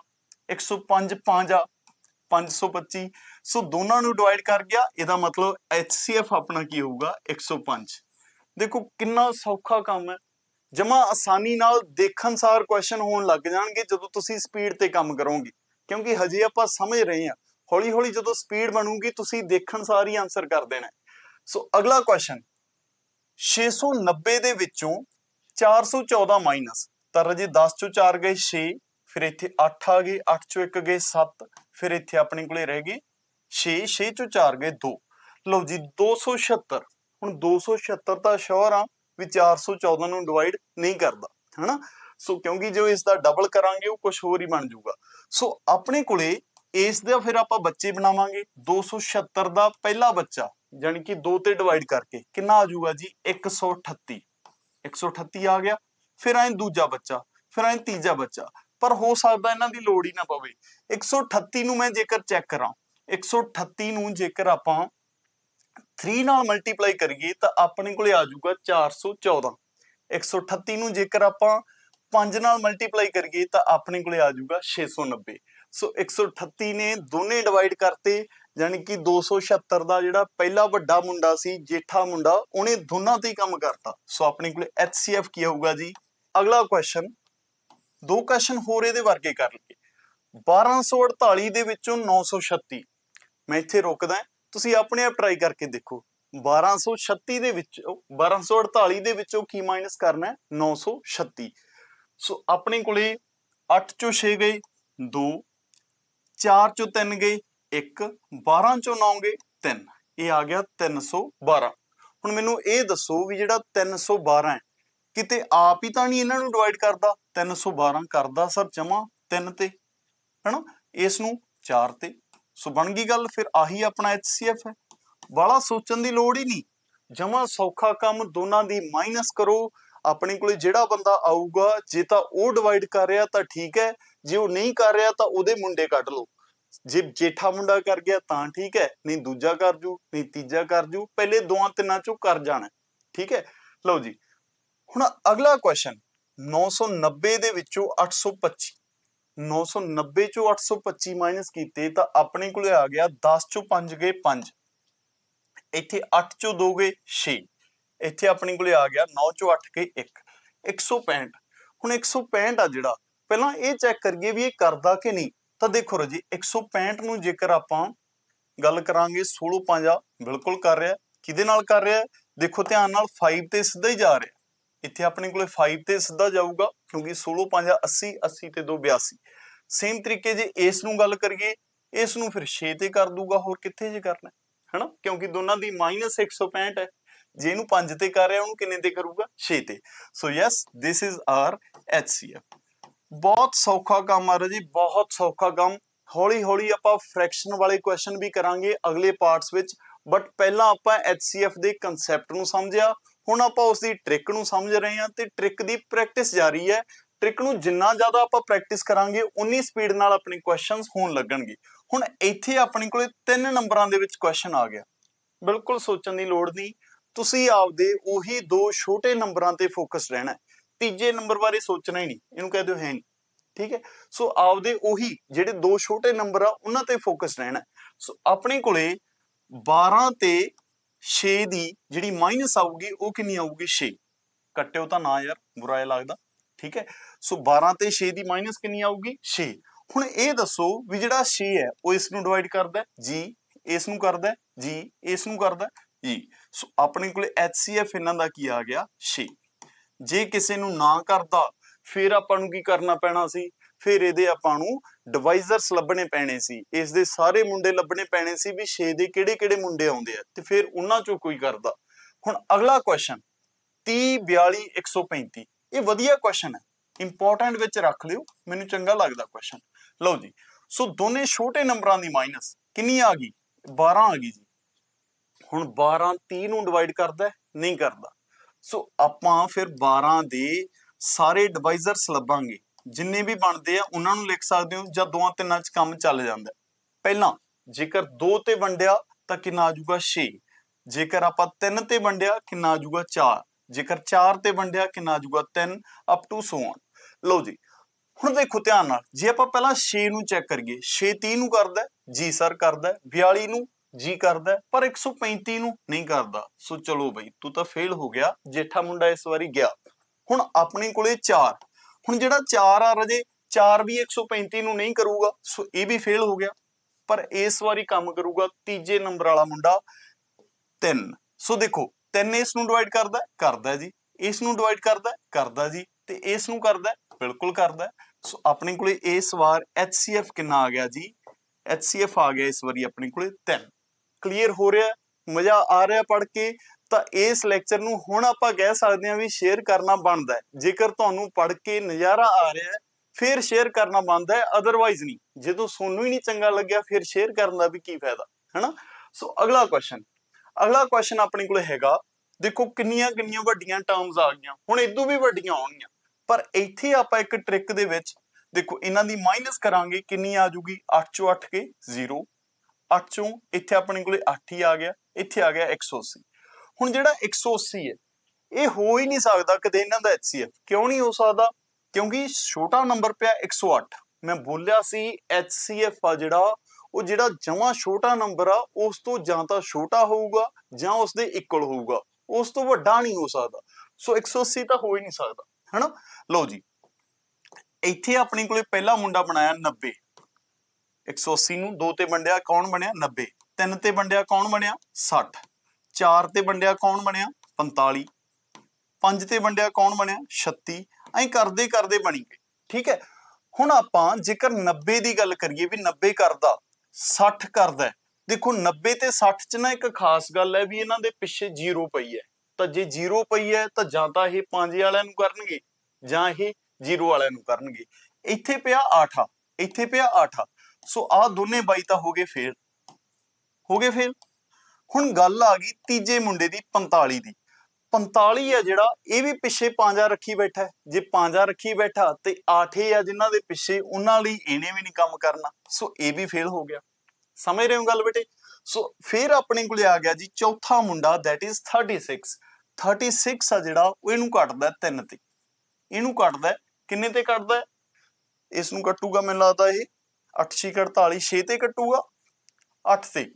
105 ਪੰਜਾ 525 ਸੋ ਦੋਨਾਂ ਨੂੰ ਡਿਵਾਈਡ ਕਰ ਗਿਆ। ਇਹਦਾ ਮਤਲਬ HCF ਆਪਣਾ ਕੀ ਹੋਊਗਾ? 105 ਦੇਖੋ ਕਿੰਨਾ ਸੌਖਾ ਕੰਮ ਹੈ। ਜਮਾ ਆਸਾਨੀ ਨਾਲ ਦੇਖਣ ਸਾਰ ਕੁਐਸਚਨ ਹੋਣ ਲੱਗ ਜਾਣਗੇ ਜਦੋਂ ਤੁਸੀਂ ਸਪੀਡ ਤੇ ਕੰਮ ਕਰੋਗੇ। ਕਿਉਂਕਿ ਹਜੇ ਆਪਾਂ ਸਮਝ ਰਹੇ ਹਾਂ। ਹੌਲੀ ਹੌਲੀ ਜਦੋਂ ਸਪੀਡ ਬਣੂਗੀ, ਤੁਸੀਂ ਦੇਖਣ ਸਾਰ ਹੀ ਆਨਸਰ ਕਰ ਦੇਣਾ ਸੋ ਅਗਲਾ ਕੁਐਸਚਨ 690 ਦੇ ਵਿੱਚੋਂ 414 ਮਾਈਨਸ ਤਾਂ ਰਾਜੇ 10 ਚੋਂ 4 ਗਏ 6 ਫਿਰ ਇੱਥੇ 8 ਆ ਗਏ 8 ਚੋਂ 1 ਗਏ 7 ਫਿਰ ਇੱਥੇ ਆਪਣੇ ਕੋਲੇ ਰਹਿ ਗਏ 6 6 ਚੋਂ 4 ਗਏ 2 ਲਓ ਜੀ 276 ਹੁਣ 276 ਤਾਂ ਸ਼ੋਰ ਆ ਵੀ 414 ਨੂੰ ਡਿਵਾਈਡ ਨਹੀਂ ਕਰਦਾ, ਹਨਾ? ਸੋ ਕਿਉਂਕਿ ਜੇ ਇਸ ਦਾ ਡਬਲ ਕਰਾਂਗੇ, ਉਹ ਕੁਝ ਹੋਰ ਹੀ ਬਣ ਜਾਊਗਾ। ਸੋ ਆਪਣੇ ਕੋਲੇ ਇਸ ਦਾ ਫਿਰ ਆਪਾਂ ਬੱਚੇ ਬਣਾਵਾਂਗੇ। 276 ਦਾ ਪਹਿਲਾ ਬੱਚਾ ਯਾਨੀ ਕਿ 2 ਤੇ ਡਿਵਾਈਡ ਕਰਕੇ ਕਿੰਨਾ ਆ ਜਾਊਗਾ ਜੀ? 138 138 ਆ ਗਿਆ। ਫਿਰ ਆਏ ਦੂਜਾ ਬੱਚਾ, ਫਿਰ ਆਏ ਤੀਜਾ ਬੱਚਾ, ਪਰ ਹੋ ਸਕਦਾ ਇਹਨਾਂ ਦੀ ਲੋੜ ਹੀ ਨਾ ਪਵੇ। 138 ਨੂੰ ਮੈਂ ਜੇਕਰ ਚੈੱਕ ਕਰਾਂ 138 ਨੂੰ ਜੇਕਰ ਆਪਾਂ 3 ਨਾਲ ਮਲਟੀਪਲਾਈ ਕਰੀਏ ਤਾਂ ਆਪਣੇ ਕੋਲੇ ਆ ਜਾਊਗਾ 414 138 ਨੂੰ ਜੇਕਰ ਆਪਾਂ 5 ਨਾਲ ਮਲਟੀਪਲਾਈ ਕਰੀਏ ਤਾਂ ਆਪਣੇ ਕੋਲੇ ਆ ਜਾਊਗਾ 690 ਸੋ 138 ਨੇ ਦੋਨੇ ਡਿਵਾਈਡ ਕਰਤੇ, ਯਾਨੀ ਕਿ 276 ਦਾ ਜਿਹੜਾ ਪਹਿਲਾ ਵੱਡਾ ਮੁੰਡਾ ਸੀ, ਜੇਠਾ ਮੁੰਡਾ, ਉਹਨੇ ਦੋਨਾਂ ਤੇ ਹੀ ਕੰਮ ਕਰਤਾ। ਸੋ ਆਪਣੇ ਕੋਲੇ HCF ਕੀ ਹੋਊਗਾ ਜੀ? ਅਗਲਾ ਕੁਐਸਚਨ ਦੋ ਕੁਐਸਚਨ ਹੋਰ ਇਹਦੇ ਵਰਗੇ ਕਰ ਲਈਏ। 1248 ਦੇ ਵਿੱਚੋਂ 936 ਮੈਂ ਇੱਥੇ ਰੁਕਦਾ ਤੁਸੀਂ ਆਪਣੇ ਆਪ ਟਰਾਈ ਕਰਕੇ ਦੇਖੋ। 1236 ਦੇ ਵਿੱਚੋਂ 1248 ਦੇ ਵਿੱਚੋਂ ਕੀ ਮਾਈਨਸ ਕਰਨਾ ਹੈ? 936 ਸੋ ਆਪਣੇ ਕੋਲੇ 8 ਚੋਂ 6 ਗਏ 2 4 ਚੋਂ 3 ਗਏ 1 12 ਚੋਂ 9 ਗਏ 3 ਇਹ ਆ ਗਿਆ 312 ਹੁਣ ਮੈਨੂੰ ਇਹ ਦੱਸੋ ਵੀ ਜਿਹੜਾ 312 ਹੈ ਕਿਤੇ ਆਪ ਹੀ ਤਾਂ ਨਹੀਂ ਇਹਨਾਂ ਨੂੰ ਡਿਵਾਈਡ ਕਰਦਾ? 312 ਕਰਦਾ ਸਰ ਜਮਾ 3 ਤੇ, ਹੈਨਾ? ਇਸ ਨੂੰ 4 ਤੇ। ਸੋ ਬਣ ਗਈ ਗੱਲ, ਫਿਰ ਆਹੀ ਆਪਣਾ HCF ਹੈ। ਬਾਲਾ ਸੋਚਣ ਦੀ ਲੋੜ ਹੀ ਨਹੀਂ। ਜਮਾ ਸੌਖਾ ਕੰਮ ਦੋਨਾਂ ਦੀ ਮਾਈਨਸ ਕਰੋ। ਆਪਣੇ ਕੋਲੇ ਜਿਹੜਾ ਬੰਦਾ ਆਊਗਾ, ਜੇ ਤਾਂ ਉਹ ਡਿਵਾਈਡ ਕਰ ਰਿਹਾ ਤਾਂ ਠੀਕ ਹੈ। ਜੇ ਉਹ ਨਹੀਂ ਕਰ ਰਿਹਾ ਤਾਂ ਉਹਦੇ ਮੁੰਡੇ ਕੱਢ ਲਓ। ਜੇ ਜੇਠਾ ਮੁੰਡਾ ਕਰ ਗਿਆ ਤਾਂ ਠੀਕ ਹੈ। ਨਹੀਂ ਦੂਜਾ ਕਰ ਜੂ, ਨਹੀਂ ਤੀਜਾ ਕਰ ਜੂ। ਪਹਿਲੇ ਦੋਆਂ ਤਿੰਨਾਂ ਚੋਂ ਕਰ ਜਾਣਾ। ਠੀਕ ਹੈ? ਲਓ ਜੀ। ਹੁਣ ਅਗਲਾ ਕੁਐਸਚਨ 990 ਦੇ ਵਿੱਚੋਂ 825 990 ਚੋਂ 825 ਮਾਈਨਸ ਕੀਤੇ ਤਾਂ ਆਪਣੇ ਕੋਲੇ ਆ ਗਿਆ 10 ਚੋਂ 5 ਗਏ 5 ਇੱਥੇ 8 ਚੋਂ 2 ਗਏ 6 ਇੱਥੇ ਆਪਣੇ ਕੋਲੇ ਆ ਗਿਆ 9 ਚੋਂ 8 ਗਏ 1 165 ਹੁਣ 165 ਆ ਜਿਹੜਾ, ਪਹਿਲਾਂ ਇਹ ਚੈੱਕ ਕਰੀਏ ਵੀ ਇਹ ਕਰਦਾ ਕਿ ਨਹੀਂ। ਤਾਂ ਦੇਖੋ ਰਾਜੀ 165 ਨੂੰ ਜੇਕਰ ਆਪਾਂ ਗੱਲ ਕਰਾਂਗੇ 16 ਪੰਜਾ ਬਿਲਕੁਲ ਕਰ ਰਿਹਾ। ਕਿਹਦੇ ਨਾਲ ਕਰ ਰਿਹਾ? ਦੇਖੋ ਧਿਆਨ ਨਾਲ 5 ਤੇ ਸਿੱਧਾ ਹੀ ਜਾ ਰਿਹਾ। ਇੱਥੇ ਆਪਣੇ ਕੋਲੇ 5 ਤੇ ਸਿੱਧਾ ਜਾਊਗਾ, ਕਿਉਂਕਿ 16 ਪੰਜਾ 80 80 ਤੇ 2 82 ਸੇਮ ਤਰੀਕੇ ਜੇ ਇਸ ਨੂੰ ਗੱਲ ਕਰੀਏ, ਇਸ ਨੂੰ ਫਿਰ 6 ਤੇ ਕਰ ਦੂਗਾ ਹੋਰ ਕਿੱਥੇ ਜੇ ਕਰਨਾ ਹੈਨਾ? ਕਿਉਂਕਿ ਦੋਨਾਂ ਦੀ 165 ਹੈ। ਜੇ ਇਹਨੂੰ 5 ਤੇ ਕਰ ਰਿਹਾ, ਉਹਨੂੰ ਕਿੰਨੇ ਤੇ ਕਰੂਗਾ? 6 ਤੇ। So yes this is our HCF ਬਹੁਤ ਸੌਖਾ ਕੰਮ ਆ ਰਿਹਾ ਜੀ ਬਹੁਤ ਸੌਖਾ ਕੰਮ। ਹੌਲੀ ਹੌਲੀ ਆਪਾਂ ਫ੍ਰੈਕਸ਼ਨ ਵਾਲੇ ਕੁਐਸਚਨ ਵੀ ਕਰਾਂਗੇ ਅਗਲੇ ਪਾਰਟਸ ਵਿੱਚ। ਬਟ ਪਹਿਲਾਂ ਆਪਾਂ HCF ਦੇ ਕਨਸੈਪਟ ਨੂੰ ਸਮਝਿਆ। ਹੁਣ ਆਪਾਂ ਉਸ ਦੀ ਟ੍ਰਿਕ ਨੂੰ ਸਮਝ ਰਹੇ ਹਾਂ ਤੇ ਟ੍ਰਿਕ ਦੀ ਪ੍ਰੈਕਟਿਸ ਜਾਰੀ ਹੈ। ਟ੍ਰਿਕ ਨੂੰ ਜਿੰਨਾ ਜ਼ਿਆਦਾ ਆਪਾਂ ਪ੍ਰੈਕਟਿਸ ਕਰਾਂਗੇ, ਉਨੀ ਸਪੀਡ ਨਾਲ ਆਪਣੇ ਕੁਐਸਚਨਸ ਹੋਣ ਲੱਗਣਗੇ। ਹੁਣ ਇੱਥੇ ਆਪਣੇ ਕੋਲੇ ਤਿੰਨ ਨੰਬਰਾਂ ਦੇ ਵਿੱਚ ਕੁਐਸਚਨ ਆ ਗਿਆ। ਬਿਲਕੁਲ ਸੋਚਣ ਦੀ ਲੋੜ ਨਹੀਂ। ਤੁਸੀਂ ਆਪਦੇ ਉਹੀ ਦੋ ਛੋਟੇ ਨੰਬਰਾਂ ਤੇ ਫੋਕਸ ਰਹਿਣਾ ਤੀਜੇ ਨੰਬਰ ਬਾਰੇ ਸੋਚਣਾ ਹੀ ਨਹੀਂ। ਇਹਨੂੰ ਕਹਿ ਦਿਓ ਹੈ ਨਹੀਂ। ਠੀਕ ਹੈ? ਸੋ ਆਪਦੇ ਉਹੀ ਜਿਹੜੇ ਦੋ ਛੋਟੇ ਨੰਬਰ ਆ, ਉਹਨਾਂ ਤੇ ਫੋਕਸ ਰਹਿਣਾ ਸੋ ਆਪਣੇ ਕੋਲੇ 12 ਤੇ 6 ਦੀ ਜਿਹੜੀ ਮਾਈਨਸ ਆਊਗੀ ਉਹ ਕਿੰਨੀ ਆਊਗੀ? 6 ਕੱਟਿਓ ਤਾਂ ਨਾ ਯਾਰ, ਬੁਰਾ ਜਿਹਾ ਲੱਗਦਾ। ਠੀਕ ਹੈ? ਸੋ 12 ਤੇ 6 ਦੀ ਮਾਈਨਸ ਕਿੰਨੀ ਆਊਗੀ? 6 ਹੁਣ ਇਹ ਦੱਸੋ ਵੀ ਜਿਹੜਾ 6 ਹੈ, ਉਹ ਇਸ ਨੂੰ ਡਿਵਾਈਡ ਕਰਦਾ ਜੀ ਇਸ ਨੂੰ ਕਰਦਾ ਜੀ ਇਸ ਨੂੰ ਕਰਦਾ ਜੀ e। ਸੋ ਆਪਣੇ ਕੋਲੇ HCF ਇਹਨਾਂ ਦਾ ਕੀ ਆ ਗਿਆ? 6 ਜੇ ਕਿਸੇ ਨੂੰ ਨਾ ਕਰਦਾ, ਫਿਰ ਆਪਾਂ ਨੂੰ ਕੀ ਕਰਨਾ ਪੈਣਾ ਸੀ? ਫਿਰ ਇਹਦੇ ਆਪਾਂ ਨੂੰ ਡਿਵਾਈਜ਼ਰਸ ਲੱਭਣੇ ਪੈਣੇ ਸੀ। ਇਸ ਦੇ ਸਾਰੇ ਮੁੰਡੇ ਲੱਭਣੇ ਪੈਣੇ ਸੀ ਵੀ 6 ਦੇ ਕਿਹੜੇ ਕਿਹੜੇ ਮੁੰਡੇ ਆਉਂਦੇ ਆ ਤੇ ਫਿਰ ਉਹਨਾਂ ਚੋਂ ਕੋਈ ਕਰਦਾ। ਹੁਣ ਅਗਲਾ ਕੁਐਸਚਨ 30 42 135 ਇਹ ਵਧੀਆ ਕੁਐਸਚਨ ਹੈ। ਇੰਪੋਰਟੈਂਟ ਵਿੱਚ ਰੱਖ ਲਿਓ, ਮੈਨੂੰ ਚੰਗਾ ਲੱਗਦਾ ਕੁਐਸਚਨ ਲਓ ਜੀ, ਸੋ ਦੋਨੇ ਛੋਟੇ ਨੰਬਰਾਂ ਦੀ ਮਾਈਨਸ ਕਿੰਨੀ ਆ ਗਈ? 12 ਆ ਗਈ ਜੀ। ਹੁਣ 12 30 ਨੂੰ ਡਿਵਾਈਡ ਕਰਦਾ ਨਹੀਂ ਕਰਦਾ। ਸੋ ਆਪਾਂ ਫਿਰ 12 ਦੇ ਸਾਰੇ ਡਿਵਾਈਜ਼ਰਸ ਲੱਭਾਂਗੇ। ਜਿੰਨੇ ਵੀ ਬਣਦੇ ਆ ਉਹਨਾਂ ਨੂੰ ਲਿਖ ਸਕਦੇ ਹੋ ਜਾਂ ਦੋਆਂ ਤਿੰਨਾਂ ਚ ਕੰਮ ਚੱਲ ਜਾਂਦਾ ਪਹਿਲਾਂ ਜੇਕਰ 2 ਤੇ ਵੰਡਿਆ ਤਾਂ ਕਿੰਨਾ ਆ ਜਾਊਗਾ 6 ਜੇਕਰ ਆਪਾਂ 3 ਤੇ ਵੰਡਿਆ ਕਿੰਨਾ ਆ ਜਾਊਗਾ 4 ਜੇਕਰ 4 ਤੇ ਵੰਡਿਆ ਕਿੰਨਾ ਆ ਜਾਊਗਾ 3 ਅਪ ਟੂ ਸੋ। ਔਨ ਲਓ ਜੀ ਹੁਣ ਦੇਖੋ ਧਿਆਨ ਨਾਲ ਜੇ ਆਪਾਂ ਪਹਿਲਾਂ 6 ਨੂੰ ਚੈੱਕ ਕਰੀਏ 6 30 ਨੂੰ ਕਰਦਾ ਜੀ ਸਰ ਕਰਦਾ ਹੈ। 42 ਨੂੰ ਜੀ ਕਰਦਾ ਹੈ, ਪਰ 135 ਨੂੰ ਨਹੀਂ ਕਰਦਾ। ਸੋ ਚਲੋ ਬਈ ਤੂੰ ਤਾਂ ਫੇਲ ਹੋ ਗਿਆ ਜੇਠਾ ਮੁੰਡਾ ਇਸ ਵਾਰੀ ਗਿਆ। ਹੁਣ ਆਪਣੇ ਕੋਲੇ 4 ਹੁਣ ਜਿਹੜਾ 4 ਆ ਰਜੇ 4 ਵੀ 135 ਨੂੰ ਨਹੀਂ ਕਰੂਗਾ, ਸੋ ਇਹ ਵੀ ਫੇਲ ਹੋ ਗਿਆ। ਪਰ ਇਸ ਵਾਰੀ ਕੰਮ ਕਰੂਗਾ ਤੀਜੇ ਨੰਬਰ ਵਾਲਾ ਮੁੰਡਾ 3 ਸੋ ਦੇਖੋ 3 ਇਸ ਨੂੰ ਡਿਵਾਈਡ ਕਰਦਾ ਕਰਦਾ ਜੀ। ਇਸ ਨੂੰ ਡਿਵਾਈਡ ਕਰਦਾ ਕਰਦਾ ਜੀ। ਤੇ ਇਸ ਨੂੰ ਕਰਦਾ, ਬਿਲਕੁਲ ਕਰਦਾ। ਸੋ ਆਪਣੇ ਕੋਲੇ ਇਸ ਵਾਰ HCF ਕਿੰਨਾ ਆ ਗਿਆ ਜੀ? HCF ਆ ਗਿਆ ਇਸ ਵਾਰੀ ਆਪਣੇ ਕੋਲੇ 3 ਕਲੀਅਰ ਹੋ ਰਿਹਾ? ਮਜ਼ਾ ਆ ਰਿਹਾ ਪੜ ਕੇ? ਤਾਂ ਇਸ ਲੈਕਚਰ ਨੂੰ ਹੁਣ ਆਪਾਂ ਕਹਿ ਸਕਦੇ ਹਾਂ ਵੀ ਸ਼ੇਅਰ ਕਰਨਾ ਬਣਦਾ ਹੈ। ਜੇਕਰ ਤੁਹਾਨੂੰ ਪੜ੍ਹ ਕੇ ਨਜ਼ਾਰਾ ਆ ਰਿਹਾ ਹੈ, ਫਿਰ ਸ਼ੇਅਰ ਕਰਨਾ ਬਣਦਾ ਹੈ ਅਦਰਵਾਈਜ਼ ਨਹੀਂ। ਜਦੋਂ ਤੁਹਾਨੂੰ ਹੀ ਨਹੀਂ ਚੰਗਾ ਲੱਗਿਆ, ਫਿਰ ਸ਼ੇਅਰ ਕਰਨ ਦਾ ਵੀ ਕੀ ਫਾਇਦਾ, ਹੈਨਾ? ਸੋ ਅਗਲਾ ਕੁਐਸਚਨ ਅਗਲਾ ਕੁਐਸਚਨ ਆਪਣੇ ਕੋਲ ਹੈਗਾ। ਦੇਖੋ ਕਿੰਨੀਆਂ ਕਿੰਨੀਆਂ ਵੱਡੀਆਂ ਟਰਮਸ ਆ ਗਈਆਂ। ਹੁਣ ਇਦੋਂ ਵੀ ਵੱਡੀਆਂ ਆਉਣਗੀਆਂ। ਪਰ ਇੱਥੇ ਆਪਾਂ ਇੱਕ ਟ੍ਰਿਕ ਦੇ ਵਿੱਚ ਦੇਖੋ ਇਹਨਾਂ ਦੀ ਮਾਈਨਸ ਕਰਾਂਗੇ, ਕਿੰਨੀ ਆ ਜੂਗੀ? 8 ਚੋਂ 8 ਕੇ 0 8 ਚੋਂ ਇੱਥੇ ਆਪਣੇ ਕੋਲੇ 8 ਹੀ ਆ ਗਿਆ। ਇੱਥੇ ਆ ਗਿਆ 180 ਹੁਣ ਜਿਹੜਾ 180 ਹੈ, ਇਹ ਹੋ ਹੀ ਨਹੀਂ ਸਕਦਾ ਕਦੇ ਇਹਨਾਂ ਦਾ HCF ਕਿਉਂ ਨਹੀਂ ਹੋ ਸਕਦਾ? ਕਿਉਂਕਿ ਛੋਟਾ ਨੰਬਰ ਪਿਆ 108 ਮੈਂ ਬੋਲਿਆ ਸੀ HCF ਆ ਜਿਹੜਾ, ਉਹ ਜਿਹੜਾ ਜਮਾ ਛੋਟਾ ਨੰਬਰ ਆ, ਉਸ ਤੋਂ ਜਾਂ ਤਾਂ ਛੋਟਾ ਹੋਊਗਾ ਜਾਂ ਉਸ ਦੇ ਇਕੁਅਲ ਹੋਊਗਾ। ਉਸ ਤੋਂ ਵੱਡਾ ਨਹੀਂ ਹੋ ਸਕਦਾ। ਸੋ 180 ਤਾਂ ਹੋ ਹੀ ਨਹੀਂ ਸਕਦਾ, ਹੈਨਾ? ਲਓ ਜੀ, ਇੱਥੇ ਆਪਣੇ ਕੋਲੇ ਪਹਿਲਾ ਮੁੰਡਾ ਬਣਾਇਆ 90 180 ਨੂੰ 2 ਤੇ ਵੰਡਿਆ, ਕੌਣ ਬਣਿਆ? 90 3 ਤੇ ਵੰਡਿਆ, ਕੌਣ ਬਣਿਆ? 60 4 ਤੇ ਵੰਡਿਆ ਕੌਣ ਬਣਿਆ? 45 5 ਤੇ ਵੰਡਿਆ ਕੌਣ ਬਣਿਆ? 36 ਐਂ ਕਰਦੇ ਕਰਦੇ ਬਣੀ ਗਏ ਠੀਕ ਹੈ? ਹੁਣ ਆਪਾਂ ਜੇਕਰ 90 ਦੀ ਗੱਲ ਕਰੀਏ ਵੀ 90 ਕਰਦਾ 60 ਕਰਦਾ, ਦੇਖੋ 90 ਤੇ 60 ਚ ਨਾ ਇੱਕ ਖਾਸ ਗੱਲ ਹੈ ਵੀ ਇਹਨਾਂ ਦੇ ਪਿੱਛੇ 0 ਪਈ ਹੈ। ਤਾਂ ਜੇ 0 ਪਈ ਹੈ, ਤਾਂ ਜਾਂ ਤਾਂ ਇਹ 5 ਵਾਲਿਆਂ ਨੂੰ ਕਰਨਗੇ, ਜਾਂ ਇਹ 0 ਵਾਲਿਆਂ ਨੂੰ ਕਰਨਗੇ। ਇੱਥੇ ਪਿਆ 8 ਇੱਥੇ ਪਿਆ 8 ਸੋ ਆਹ ਦੋਨੇ ਬਾਈ ਤਾਂ ਹੋ ਗਏ ਫੇਲ। ਹੋ ਗਏ ਫੇਲ? ਹੁਣ ਗੱਲ ਆ ਗਈ ਤੀਜੇ ਮੁੰਡੇ ਦੀ 45 ਦੀ। 45 ਆ ਜਿਹੜਾ, ਇਹ ਵੀ ਪਿੱਛੇ ਪੰਜਾ ਰੱਖੀ ਬੈਠਾ ਜੇ ਪੰਜਾ ਰੱਖੀ ਬੈਠਾ, ਤੇ ਆਠੇ ਆ ਜਿਨ੍ਹਾਂ ਦੇ ਪਿੱਛੇ, ਉਹਨਾਂ ਲਈ ਇਹਨੇ ਵੀ ਨਹੀਂ ਕੰਮ ਕਰਨਾ। ਸੋ ਇਹ ਵੀ ਫੇਲ ਹੋ ਗਿਆ। ਸਮਝ ਰਹੇ ਹੋ ਗੱਲ ਬੇਟੇ? ਸੋ ਫਿਰ ਆਪਣੇ ਕੋਲੇ ਆ ਗਿਆ ਜੀ ਚੌਥਾ ਮੁੰਡਾ, that is 36 36 ਆ ਜਿਹੜਾ, ਉਹ ਇਹਨੂੰ ਕੱਟਦਾ 3 ਤੇ। ਇਹਨੂੰ ਕੱਟਦਾ ਕਿੰਨੇ ਤੇ ਕੱਟਦਾ ਹੈ? ਇਸ ਨੂੰ ਕੱਟੂਗਾ ਮੈਨੂੰ ਲੱਗਦਾ ਇਹ 8 6 48 6 ਤੇ ਕੱਟੂਗਾ 8 ਤੇ।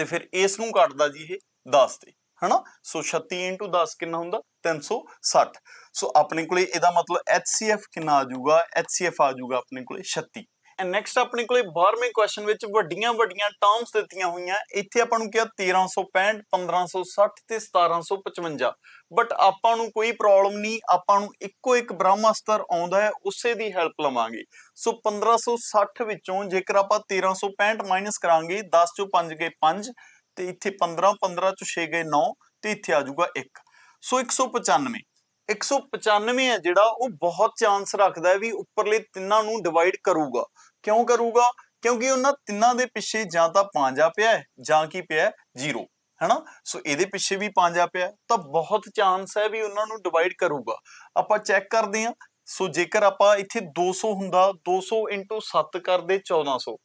ਤੇ ਫਿਰ ਇਸ ਨੂੰ ਕੱਟਦਾ ਜੀ ਇਹ 10 ਤੇ, ਹਨਾ? ਸੋ 36 10 ਕਿੰਨਾ ਹੁੰਦਾ? 360 ਸੋ ਆਪਣੇ ਕੋਲੇ ਇਹਦਾ ਮਤਲਬ HCF ਕਿੰਨਾ ਆ ਜਾਊਗਾ? HCF ਆ ਜਾਊਗਾ ਆਪਣੇ ਕੋਲੇ 36 ਐਂਡ ਨੈਕਸਟ ਆਪਣੇ ਕੋਲੇ 12ਵੇਂ ਕੁਐਸਚਨ ਵਿੱਚ ਵੱਡੀਆਂ ਵੱਡੀਆਂ ਟਰਮਸ ਦਿੱਤੀਆਂ ਹੋਈਆਂ। ਇੱਥੇ ਆਪਾਂ ਨੂੰ ਕਿਹਾ 1365 1560 ਤੇ 1755 ਬਟ ਆਪਾਂ ਨੂੰ ਕੋਈ ਪ੍ਰੋਬਲਮ ਨਹੀਂ, ਆਪਾਂ ਨੂੰ ਇੱਕੋ ਇੱਕ ਬ੍ਰਹਮਾਸਤਰ ਆਉਂਦਾ ਹੈ, ਉਸੇ ਦੀ ਹੈਲਪ ਲਵਾਂਗੇ। ਸੋ 1560 ਵਿੱਚੋਂ ਜੇਕਰ ਆਪਾਂ 1365 ਮਾਈਨਸ ਕਰਾਂਗੇ 10 ਚੋਂ 5 ਗਏ 5 ਤੇ ਇੱਥੇ 15 15 ਚੋਂ 6 ਗਏ 9 ਤੇ ਇੱਥੇ ਆ ਜਾਊਗਾ 1 ਸੋ 195 195 ਹੈ ਜਿਹੜਾ ਉਹ ਬਹੁਤ ਚਾਂਸ ਰੱਖਦਾ ਹੈ ਵੀ ਉੱਪਰਲੇ ਤਿੰਨਾਂ ਨੂੰ ਡਿਵਾਈਡ ਕਰੂਗਾ। ਕਿਉਂ ਕਰੂਗਾ? ਕਿਉਂਕਿ ਉਹਨਾਂ ਤਿੰਨਾਂ ਦੇ ਪਿੱਛੇ ਜਾਂ ਤਾਂ ਪੰਜਾ ਪਿਆ ਹੈ, ਜਾਂ ਕੀ ਪਿਆ ਹੈ? 0 ਹੈਨਾ? ਸੋ ਇਹਦੇ ਪਿੱਛੇ ਵੀ ਪੰਜਾ ਪਿਆ ਤਾਂ ਬਹੁਤ ਚਾਂਸ ਹੈ ਵੀ ਉਹਨਾਂ ਨੂੰ ਡਿਵਾਈਡ ਕਰੂਗਾ। ਆਪਾਂ ਚੈੱਕ ਕਰਦੇ ਹਾਂ। ਸੋ ਜੇਕਰ ਆਪਾਂ ਇੱਥੇ 200 ਹੁੰਦਾ 200 7 ਕਰਦੇ 1400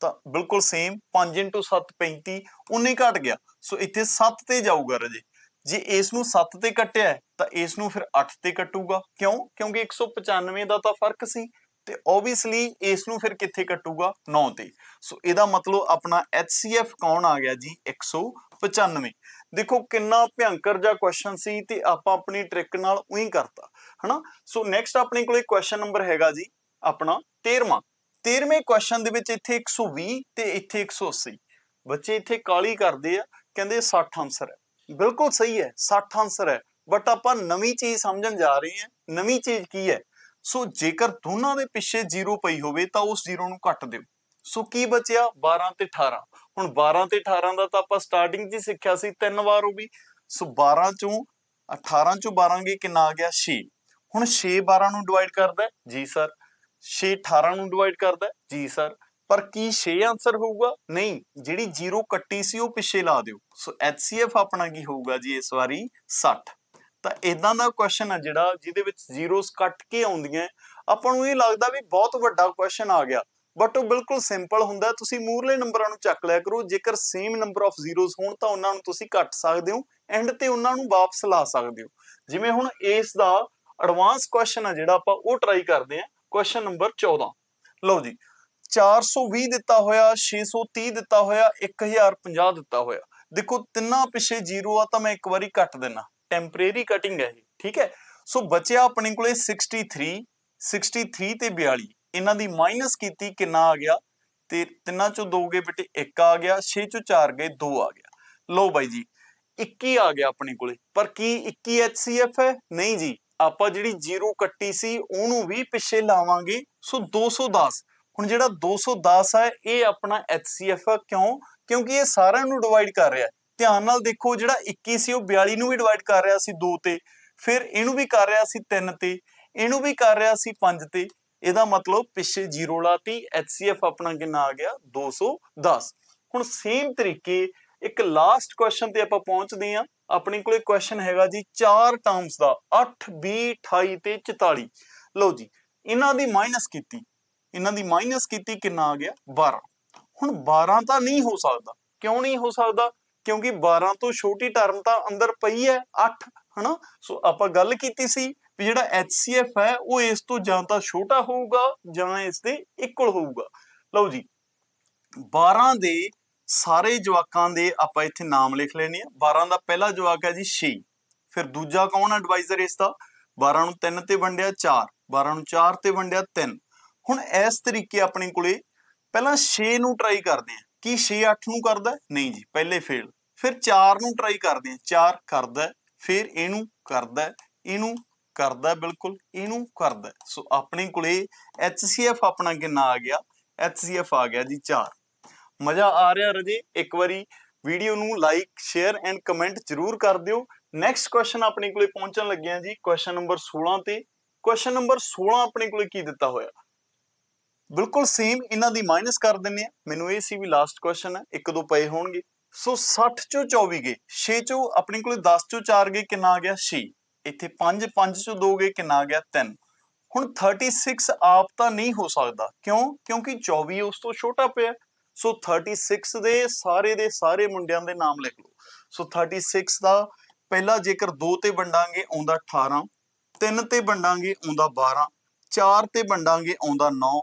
ਤਾਂ ਬਿਲਕੁਲ ਸੇਮ 5 7 35 ਉਨੇ ਘਟ ਗਿਆ। ਸੋ ਇੱਥੇ 7 ਤੇ ਜਾਊਗਾ ਰਜੇ। ਜੇ ਇਸ ਨੂੰ 7 ਤੇ ਕੱਟਿਆ ਤਾਂ ਇਸ ਨੂੰ ਫਿਰ 8 ਤੇ ਕੱਟੂਗਾ। ਕਿਉਂ? ਕਿਉਂਕਿ 195 ਦਾ ਤਾਂ ਫ਼ਰਕ ਸੀ। ਤੇ ਓਬਵੀਅਸਲੀ ਇਸ ਨੂੰ ਫਿਰ ਕਿੱਥੇ ਕੱਟੂਗਾ? 9 ਤੇ। ਸੋ ਇਹਦਾ ਮਤਲਬ ਆਪਣਾ HCF ਕੌਣ ਆ ਗਿਆ ਜੀ? 195 ਦੇਖੋ ਕਿੰਨਾ ਭਿਅੰਕਰ ਜਿਹਾ ਕੁਐਸਚਨ ਸੀ ਤੇ ਆਪਾਂ ਆਪਣੀ ਟ੍ਰਿਕ ਨਾਲ ਉਹੀ ਕਰਤਾ, ਹਨਾ? ਸੋ ਨੈਕਸਟ ਆਪਣੇ ਕੋਲੇ ਕੁਐਸਚਨ ਨੰਬਰ ਹੈਗਾ ਜੀ, ਆਪਣਾ 13ਵਾਂ 13ਵੇਂ ਕੁਐਸਚਨ ਦੇ ਵਿੱਚ ਇੱਥੇ 120 ਤੇ ਇੱਥੇ 180 ਬੱਚੇ ਇੱਥੇ ਕਾਲੀ ਕਰਦੇ ਆ, ਕਹਿੰਦੇ 60 ਆਨਸਰ ਹੈ। ਬਿਲਕੁਲ ਸਹੀ ਹੈ 60 ਆਨਸਰ ਹੈ। ਬਟ ਆਪਾਂ ਨਵੀਂ ਚੀਜ਼ ਸਮਝਣ ਜਾ ਰਹੇ ਹਾਂ, ਨਵੀਂ ਚੀਜ਼ ਕੀ ਹੈ? ਸੋ ਜੇਕਰ ਦੋਨਾਂ ਦੇ ਪਿੱਛੇ 0 ਪਈ ਹੋਵੇ ਤਾਂ ਉਸ 0 ਨੂੰ ਕੱਟ ਦਿਓ। ਸੋ ਕੀ ਬਚਿਆ? 12 ਤੇ 18 ਹੁਣ 12 ਤੇ 18 ਦਾ ਤਾਂ ਆਪਾਂ ਸਟਾਰਟਿੰਗ 'ਚ ਹੀ ਸਿੱਖਿਆ ਸੀ, ਤਿੰਨ ਵਾਰ ਉਹ ਵੀ ਸੋ 12 ਚੋਂ 18 ਚੋਂ 12 ਗਏ ਕਿੰਨਾ ਆ ਗਿਆ? 6 ਹੁਣ 6 12 ਨੂੰ ਡਿਵਾਈਡ ਕਰਦਾ ਜੀ ਸਰ 6 18 ਨੂੰ ਡਿਵਾਈਡ ਕਰਦਾ ਜੀ ਸਰ ਪਰ ਕੀ 6 ਆਨਸਰ ਹੋਊਗਾ? ਨਹੀਂ, ਜਿਹੜੀ 0 ਕੱਟੀ ਸੀ ਉਹ ਪਿੱਛੇ ਲਾ ਦਿਓ। ਸੋ HCF ਆਪਣਾ ਕੀ ਹੋਊਗਾ ਜੀ ਇਸ ਵਾਰੀ? 60 ਤਾਂ ਇਦਾਂ ਦਾ ਕੁਐਸਚਨ ਆ ਜਿਹੜਾ ਜਿਹਦੇ ਵਿੱਚ ਜ਼ੀਰੋਸ ਕੱਟ ਕੇ ਆਉਂਦੀਆਂ ਆਪਾਂ ਨੂੰ ਇਹ ਲੱਗਦਾ ਵੀ ਬਹੁਤ ਵੱਡਾ ਕੁਐਸਚਨ ਆ ਗਿਆ। ਬਟ ਉਹ ਬਿਲਕੁਲ ਸਿੰਪਲ ਹੁੰਦਾ ਤੁਸੀਂ ਮੂਰਲੇ ਨੰਬਰਾਂ ਨੂੰ ਚੱਕ ਲਿਆ ਕਰੋ। ਜੇਕਰ ਸੇਮ ਨੰਬਰ ਆਫ ਜ਼ੀਰੋਸ ਹੋਣ ਤਾਂ ਉਹਨਾਂ ਨੂੰ ਤੁਸੀਂ ਕੱਟ ਸਕਦੇ ਹੋ ਐਂਡ ਤੇ ਉਹਨਾਂ ਨੂੰ ਵਾਪਸ ਲਾ ਸਕਦੇ ਹੋ। ਜਿਵੇਂ ਹੁਣ ਇਸ ਦਾ ਐਡਵਾਂਸ ਕੁਐਸਚਨ ਆ ਜਿਹੜਾ ਆਪਾਂ ਉਹ ਟਰਾਈ ਕਰਦੇ ਹਾਂ। ਕੁਐਸਚਨ ਨੰਬਰ 14 ਲਓ ਜੀ 420 ਦਿੱਤਾ ਹੋਇਆ 630 ਦਿੱਤਾ ਹੋਇਆ 1050 ਦਿੱਤਾ ਹੋਇਆ। ਦੇਖੋ, ਤਿੰਨਾਂ ਪਿੱਛੇ ਜ਼ੀਰੋ ਆ ਤਾਂ ਮੈਂ ਇੱਕ ਵਾਰੀ ਕੱਟ ਦੇਣਾ ਟੈਂਪਰੇਰੀ ਕਟਿੰਗ ਹੈ ਠੀਕ ਹੈ? ਸੋ ਬਚਿਆ ਆਪਣੇ ਕੋਲੇ 63 63 ਤੇ 42 ਇਹਨਾਂ ਦੀ ਮਾਈਨਸ ਕੀਤੀ ਕਿੰਨਾ ਆ ਗਿਆ? ਤੇ ਤਿੰਨਾਂ ਚੋਂ ਦੋ ਗਏ ਬੇਟੇ 1 ਆ ਗਿਆ 6 ਚੋਂ 4 ਗਏ 2 ਆ ਗਿਆ। ਲਓ ਬਾਈ ਜੀ 21 ਆ ਗਿਆ ਆਪਣੇ ਕੋਲੇ। ਪਰ ਕੀ 21 HCF ਹੈ? ਨਹੀਂ ਜੀ, ਆਪਾਂ ਜਿਹੜੀ ਜ਼ੀਰੋ ਕੱਟੀ ਸੀ, ਉਹਨੂੰ ਵੀ ਪਿੱਛੇ ਲਾਵਾਂਗੇ। ਸੋ 210 ਹੁਣ ਜਿਹੜਾ 210 ਹੈ, ਇਹ ਆਪਣਾ HCF ਹੈ ਕਿਉਂ? ਕਿਉਂਕਿ ਇਹ ਸਾਰਿਆਂ ਨੂੰ ਡਿਵਾਈਡ ਕਰ ਰਿਹਾ। ਧਿਆਨ ਨਾਲ ਦੇਖੋ, ਜਿਹੜਾ 21 ਸੀ, ਉਹ 42 ਨੂੰ ਵੀ ਡਿਵਾਈਡ ਕਰ ਰਿਹਾ ਸੀ 2 ਤੇ, ਫਿਰ ਇਹਨੂੰ ਵੀ ਕਰ ਰਿਹਾ ਸੀ 3 ਤੇ, ਇਹਨੂੰ ਵੀ ਕਰ ਰਿਹਾ ਸੀ 5 ਤੇ, ਇਹਦਾ ਮਤਲਬ ਪਿੱਛੇ ਜ਼ੀਰੋ ਲਾਤੀ HCF ਆਪਣਾ ਕਿੰਨਾ ਆ ਗਿਆ? 210 ਹੁਣ ਸੇਮ ਤਰੀਕੇ, ਇੱਕ ਲਾਸਟ ਕੁਐਸਚਨ ਤੇ ਆਪਾਂ ਪਹੁੰਚਦੇ ਹਾਂ। ਆਪਣੇ ਕੋਲੇ ਕੁਐਸਚਨ ਹੈਗਾ ਜੀ ਚਾਰ ਟਰਮਸ ਦਾ 8 20 28 ਤੇ 44 ਲਓ ਜੀ, ਇਹਨਾਂ ਦੀ ਮਾਈਨਸ ਕੀਤੀ। ਇਹਨਾਂ ਦੀ ਮਾਈਨਸ ਕੀਤੀ ਕਿੰਨਾ ਆ ਗਿਆ? 12 ਹੁਣ 12 ਤਾਂ ਨਹੀਂ ਹੋ ਸਕਦਾ। ਕਿਉਂ ਨਹੀਂ ਹੋ ਸਕਦਾ? ਕਿਉਂਕਿ 12 ਤੋਂ ਛੋਟੀ ਟਰਮ ਤਾਂ ਅੰਦਰ ਪਈ ਹੈ 8 ਹਨਾ? ਸੋ ਆਪਾਂ ਗੱਲ ਕੀਤੀ ਸੀ ਵੀ ਜਿਹੜਾ HCF ਹੈ, ਉਹ ਇਸ ਤੋਂ ਜਾਂ ਤਾਂ ਛੋਟਾ ਹੋਊਗਾ ਜਾਂ ਇਸ ਦੇ ਇਕੁਅਲ ਹੋਊਗਾ। ਲਓ ਜੀ 12 ਦੇ ਸਾਰੇ ਜਵਾਕਾਂ ਦੇ ਆਪਾਂ ਇੱਥੇ ਨਾਮ ਲਿਖ ਲੈਣੇ ਆ 12 ਦਾ ਪਹਿਲਾ ਜਵਾਕ ਹੈ ਜੀ 6 ਫਿਰ ਦੂਜਾ ਕੌਣ ਐਡਵਾਈਜ਼ਰ ਇਸ ਦਾ? 12 ਨੂੰ 3 ਤੇ ਵੰਡਿਆ 4 12 ਨੂੰ 4 ਤੇ ਵੰਡਿਆ 3 ਹੁਣ ਇਸ ਤਰੀਕੇ ਆਪਣੇ ਕੋਲੇ ਪਹਿਲਾਂ 6 ਨੂੰ ਟਰਾਈ ਕਰਦੇ ਆ ਕੀ 6 8 ਨੂੰ ਕਰਦਾ ਨਹੀਂ ਜੀ, ਪਹਿਲੇ ਫੇਲ ਫਿਰ 4 ਨੂੰ ਟਰਾਈ ਕਰਦੇ ਆ 4 ਕਰਦਾ ਫਿਰ ਇਹਨੂੰ ਕਰਦਾ ਇਹਨੂੰ ਕਰਦਾ ਬਿਲਕੁਲ ਇਹਨੂੰ ਕਰਦਾ ਸੋ ਆਪਣੇ ਕੋਲੇ HCF ਆਪਣਾ ਕਿੰਨਾ ਆ ਗਿਆ? HCF ਆ ਗਿਆ ਜੀ 4 ਮਜ਼ਾ ਆ ਰਿਹਾ ਰਜੇ, ਇੱਕ ਵਾਰੀ ਵੀਡੀਓ ਨੂੰ ਲਾਈਕ ਸ਼ੇਅਰ ਐਂਡ ਕਮੈਂਟ ਜਰੂਰ ਕਰ ਦਿਓ। ਨੈਕਸਟ ਕੁਐਸਚਨ ਆਪਣੇ ਕੋਲੇ ਪਹੁੰਚਣ ਲੱਗੇ ਆ ਜੀ ਕੁਐਸਚਨ ਨੰਬਰ 16 ਤੇ। ਕੁਐਸਚਨ ਨੰਬਰ 16 ਆਪਣੇ ਕੋਲੇ ਕੀ ਦਿੱਤਾ ਹੋਇਆ? ਬਿਲਕੁਲ ਸੇਮ ਇਹਨਾਂ ਦੀ ਮਾਈਨਸ ਕਰ ਦਿੰਨੇ ਆ। ਮੈਨੂੰ ਇਹ ਸੀ ਵੀ ਲਾਸਟ ਕੁਐਸਚਨ ਹੈ, ਇੱਕ ਦੋ ਪਏ ਹੋਣਗੇ। ਸੋ 60 ਚੋਂ 24 ਗਏ 6 ਚੋਂ ਆਪਣੇ ਕੋਲੇ 10 ਚੋਂ 4 ਗਏ, ਕਿੰਨਾ ਆ ਗਿਆ? 6 ਇੱਥੇ 5 5 ਚੋਂ 2 ਗਏ, ਕਿੰਨਾ ਆ ਗਿਆ? 3 ਹੁਣ 36 ਆਪ ਤਾਂ ਨਹੀਂ ਹੋ ਸਕਦਾ। ਕਿਉਂ? ਕਿਉਂਕਿ 24 ਉਸ ਤੋਂ ਛੋਟਾ ਪਿਆ। ਸੋ 36 ਦੇ ਸਾਰੇ ਦੇ ਸਾਰੇ ਮੁੰਡਿਆਂ ਦੇ ਨਾਮ ਲਿਖ ਲਓ। ਸੋ 36 ਦਾ ਪਹਿਲਾ ਜੇਕਰ 2 ਤੇ ਵੰਡਾਂਗੇ, ਆਉਂਦਾ 18 3 ਤੇ ਵੰਡਾਂਗੇ, ਆਉਂਦਾ 12 4 ਤੇ ਵੰਡਾਂਗੇ, ਆਉਂਦਾ 9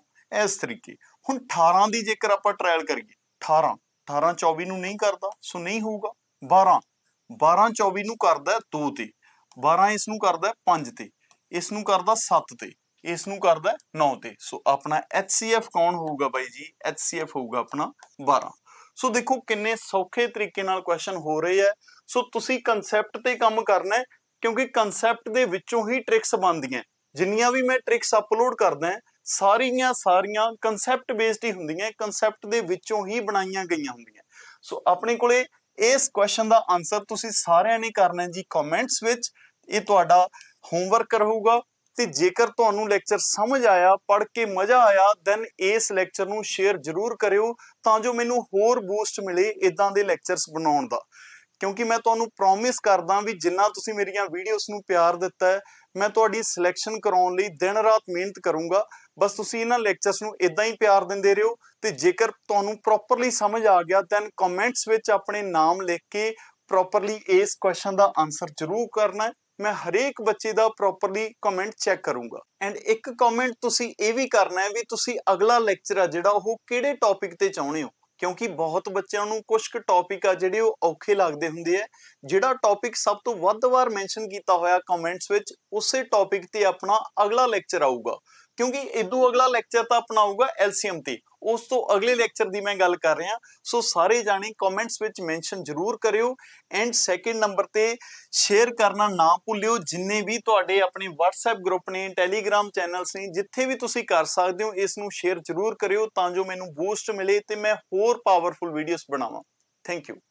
ਇਸ ਤਰੀਕੇ। ਹੁਣ 18 ਦੀ ਜੇਕਰ ਆਪਾਂ ਟ੍ਰਾਇਲ ਕਰੀਏ 18 18 24 ਨੂੰ ਨਹੀਂ ਕਰਦਾ, ਸੋ ਨਹੀਂ ਹੋਊਗਾ। 12 12 24 ਨੂੰ ਕਰਦਾ 2 ਤੇ। 12 ਇਸ ਨੂੰ ਕਰਦਾ 5 ਤੇ। ਇਸ ਨੂੰ ਕਰਦਾ 7 ਤੇ। ਇਸ ਨੂੰ ਕਰਦਾ 9 ਤੇ। ਸੋ ਆਪਣਾ HCF ਕੌਣ ਹੋਊਗਾ ਬਾਈ ਜੀ? HCF ਹੋਊਗਾ ਆਪਣਾ 12 ਸੋ ਦੇਖੋ ਕਿੰਨੇ ਸੌਖੇ ਤਰੀਕੇ ਨਾਲ ਕੁਐਸਚਨ ਹੋ ਰਹੇ ਆ ਸੋ ਤੁਸੀਂ ਕਨਸੈਪਟ ਤੇ ਕੰਮ ਕਰਨਾ ਹੈ, ਕਿਉਂਕਿ ਕਨਸੈਪਟ ਦੇ ਵਿੱਚੋਂ ਹੀ ਟ੍ਰਿਕਸ ਬਣਦੀਆਂ ਜਿੰਨੀਆਂ ਵੀ ਮੈਂ ਟ੍ਰਿਕਸ ਅਪਲੋਡ ਕਰਦਾ ਹਾਂ ਸਾਰੀਆਂ ਸਾਰੀਆਂ ਕਨਸੈਪਟ ਬੇਸਡ ਹੀ ਹੁੰਦੀਆਂ ਕਨਸੈਪਟ ਦੇ ਵਿੱਚੋਂ ਹੀ ਬਣਾਈਆਂ ਗਈਆਂ ਹੁੰਦੀਆਂ। ਸੋ ਆਪਣੇ ਕੋਲੇ ਇਸ ਕੁਐਸਚਨ ਦਾ ਆਨਸਰ ਤੁਸੀਂ ਸਾਰਿਆਂ ਨੇ ਕਰਨਾ ਜੀ ਕਮੈਂਟਸ ਵਿੱਚ। ਇਹ ਤੁਹਾਡਾ ਹੋਮਵਰਕ ਰਹੂਗਾ ਤੇ ਜੇਕਰ ਤੁਹਾਨੂੰ ਲੈਕਚਰ ਸਮਝ ਆਇਆ, ਪੜ੍ਹ ਕੇ ਮਜ਼ਾ ਆਇਆ ਦੈਨ ਇਸ ਲੈਕਚਰ ਨੂੰ ਸ਼ੇਅਰ ਜ਼ਰੂਰ ਕਰਿਓ ਤਾਂ ਜੋ ਮੈਨੂੰ ਹੋਰ ਬੂਸਟ ਮਿਲੇ ਇਦਾਂ ਦੇ ਲੈਕਚਰਸ ਬਣਾਉਣ ਦਾ। ਕਿਉਂਕਿ ਮੈਂ ਤੁਹਾਨੂੰ ਪ੍ਰੋਮਿਸ ਕਰਦਾ ਵੀ ਜਿੰਨਾ ਤੁਸੀਂ ਮੇਰੀਆਂ ਵੀਡੀਓਜ਼ ਨੂੰ ਪਿਆਰ ਦਿੱਤਾ ਹੈ, ਮੈਂ ਤੁਹਾਡੀ ਸਿਲੈਕਸ਼ਨ ਕਰਾਉਣ ਲਈ ਦਿਨ ਰਾਤ ਮਿਹਨਤ ਕਰੂੰਗਾ। ਬਸ ਤੁਸੀਂ ਇਹਨਾਂ ਲੈਕਚਰਸ ਨੂੰ ਇਦਾਂ ਹੀ ਪਿਆਰ ਦਿੰਦੇ ਰਹੋ ਤੇ ਜੇਕਰ ਤੁਹਾਨੂੰ ਪ੍ਰੋਪਰਲੀ ਸਮਝ ਆ ਗਿਆ ਦੈਨ ਕਮੈਂਟਸ ਵਿੱਚ ਆਪਣੇ ਨਾਮ ਲਿਖ ਕੇ ਪ੍ਰੋਪਰਲੀ ਇਸ ਕੁਐਸਚਨ ਦਾ ਆਨਸਰ ਜ਼ਰੂਰ ਕਰਨਾ। ਮੈਂ ਹਰੇਕ ਬੱਚੇ ਦਾ ਪ੍ਰੋਪਰਲੀ ਕਮੈਂਟ ਚੈੱਕ ਕਰੂੰਗਾ। ਐਂਡ ਇੱਕ ਕਮੈਂਟ ਤੁਸੀਂ ਇਹ ਵੀ ਕਰਨਾ ਹੈ ਵੀ ਤੁਸੀਂ ਅਗਲਾ ਲੈਕਚਰ ਆ ਜਿਹੜਾ ਉਹ ਕਿਹੜੇ ਟੌਪਿਕ ਤੇ ਚਾਹੁੰਦੇ ਹੋ? ਕਿਉਂਕਿ ਬਹੁਤ ਬੱਚਿਆਂ ਨੂੰ ਕੁਝ ਕੁ ਟੌਪਿਕ ਆ ਜਿਹੜੇ ਉਹ ਔਖੇ ਲੱਗਦੇ ਹੁੰਦੇ ਆ। ਜਿਹੜਾ ਟੌਪਿਕ ਸਭ ਤੋਂ ਵੱਧ ਵਾਰ ਮੈਂਸ਼ਨ ਕੀਤਾ ਹੋਇਆ ਕਮੈਂਟਸ ਵਿੱਚ, ਉਸੇ ਟੌਪਿਕ ਤੇ ਆਪਣਾ ਅਗਲਾ ਲੈਕਚਰ ਆਊਗਾ। ਕਿਉਂਕਿ ਇਦੋਂ ਅਗਲਾ ਲੈਕਚਰ ਤਾਂ ਆਪਣਾ ਆਊਗਾ ਐਲਸੀਐਮ ਤੇ। ਉਸ ਤੋਂ ਅਗਲੇ ਲੈਕਚਰ ਦੀ ਮੈਂ ਗੱਲ ਕਰ ਰਿਹਾ। ਸੋ ਸਾਰੇ ਜਾਣੇ ਕਮੈਂਟਸ ਵਿੱਚ ਮੈਂਸ਼ਨ ਜ਼ਰੂਰ ਕਰਿਓ। ਐਂਡ ਸੈਕਿੰਡ ਨੰਬਰ ਤੇ ਸ਼ੇਅਰ ਕਰਨਾ ਨਾ ਭੁੱਲਿਓ। ਜਿੰਨੇ ਵੀ ਤੁਹਾਡੇ ਆਪਣੇ WhatsApp ਗਰੁੱਪ ਨੇ, Telegram ਚੈਨਲਸ ਨੇ, ਜਿੱਥੇ ਵੀ ਤੁਸੀਂ ਕਰ ਸਕਦੇ ਹੋ, ਇਸ ਨੂੰ ਸ਼ੇਅਰ ਜ਼ਰੂਰ ਕਰਿਓ ਤਾਂ ਜੋ ਮੈਨੂੰ ਬੂਸਟ ਮਿਲੇ ਤੇ ਮੈਂ ਹੋਰ ਪਾਵਰਫੁਲ ਵੀਡੀਓਜ਼ ਬਣਾਵਾਂ। Thank you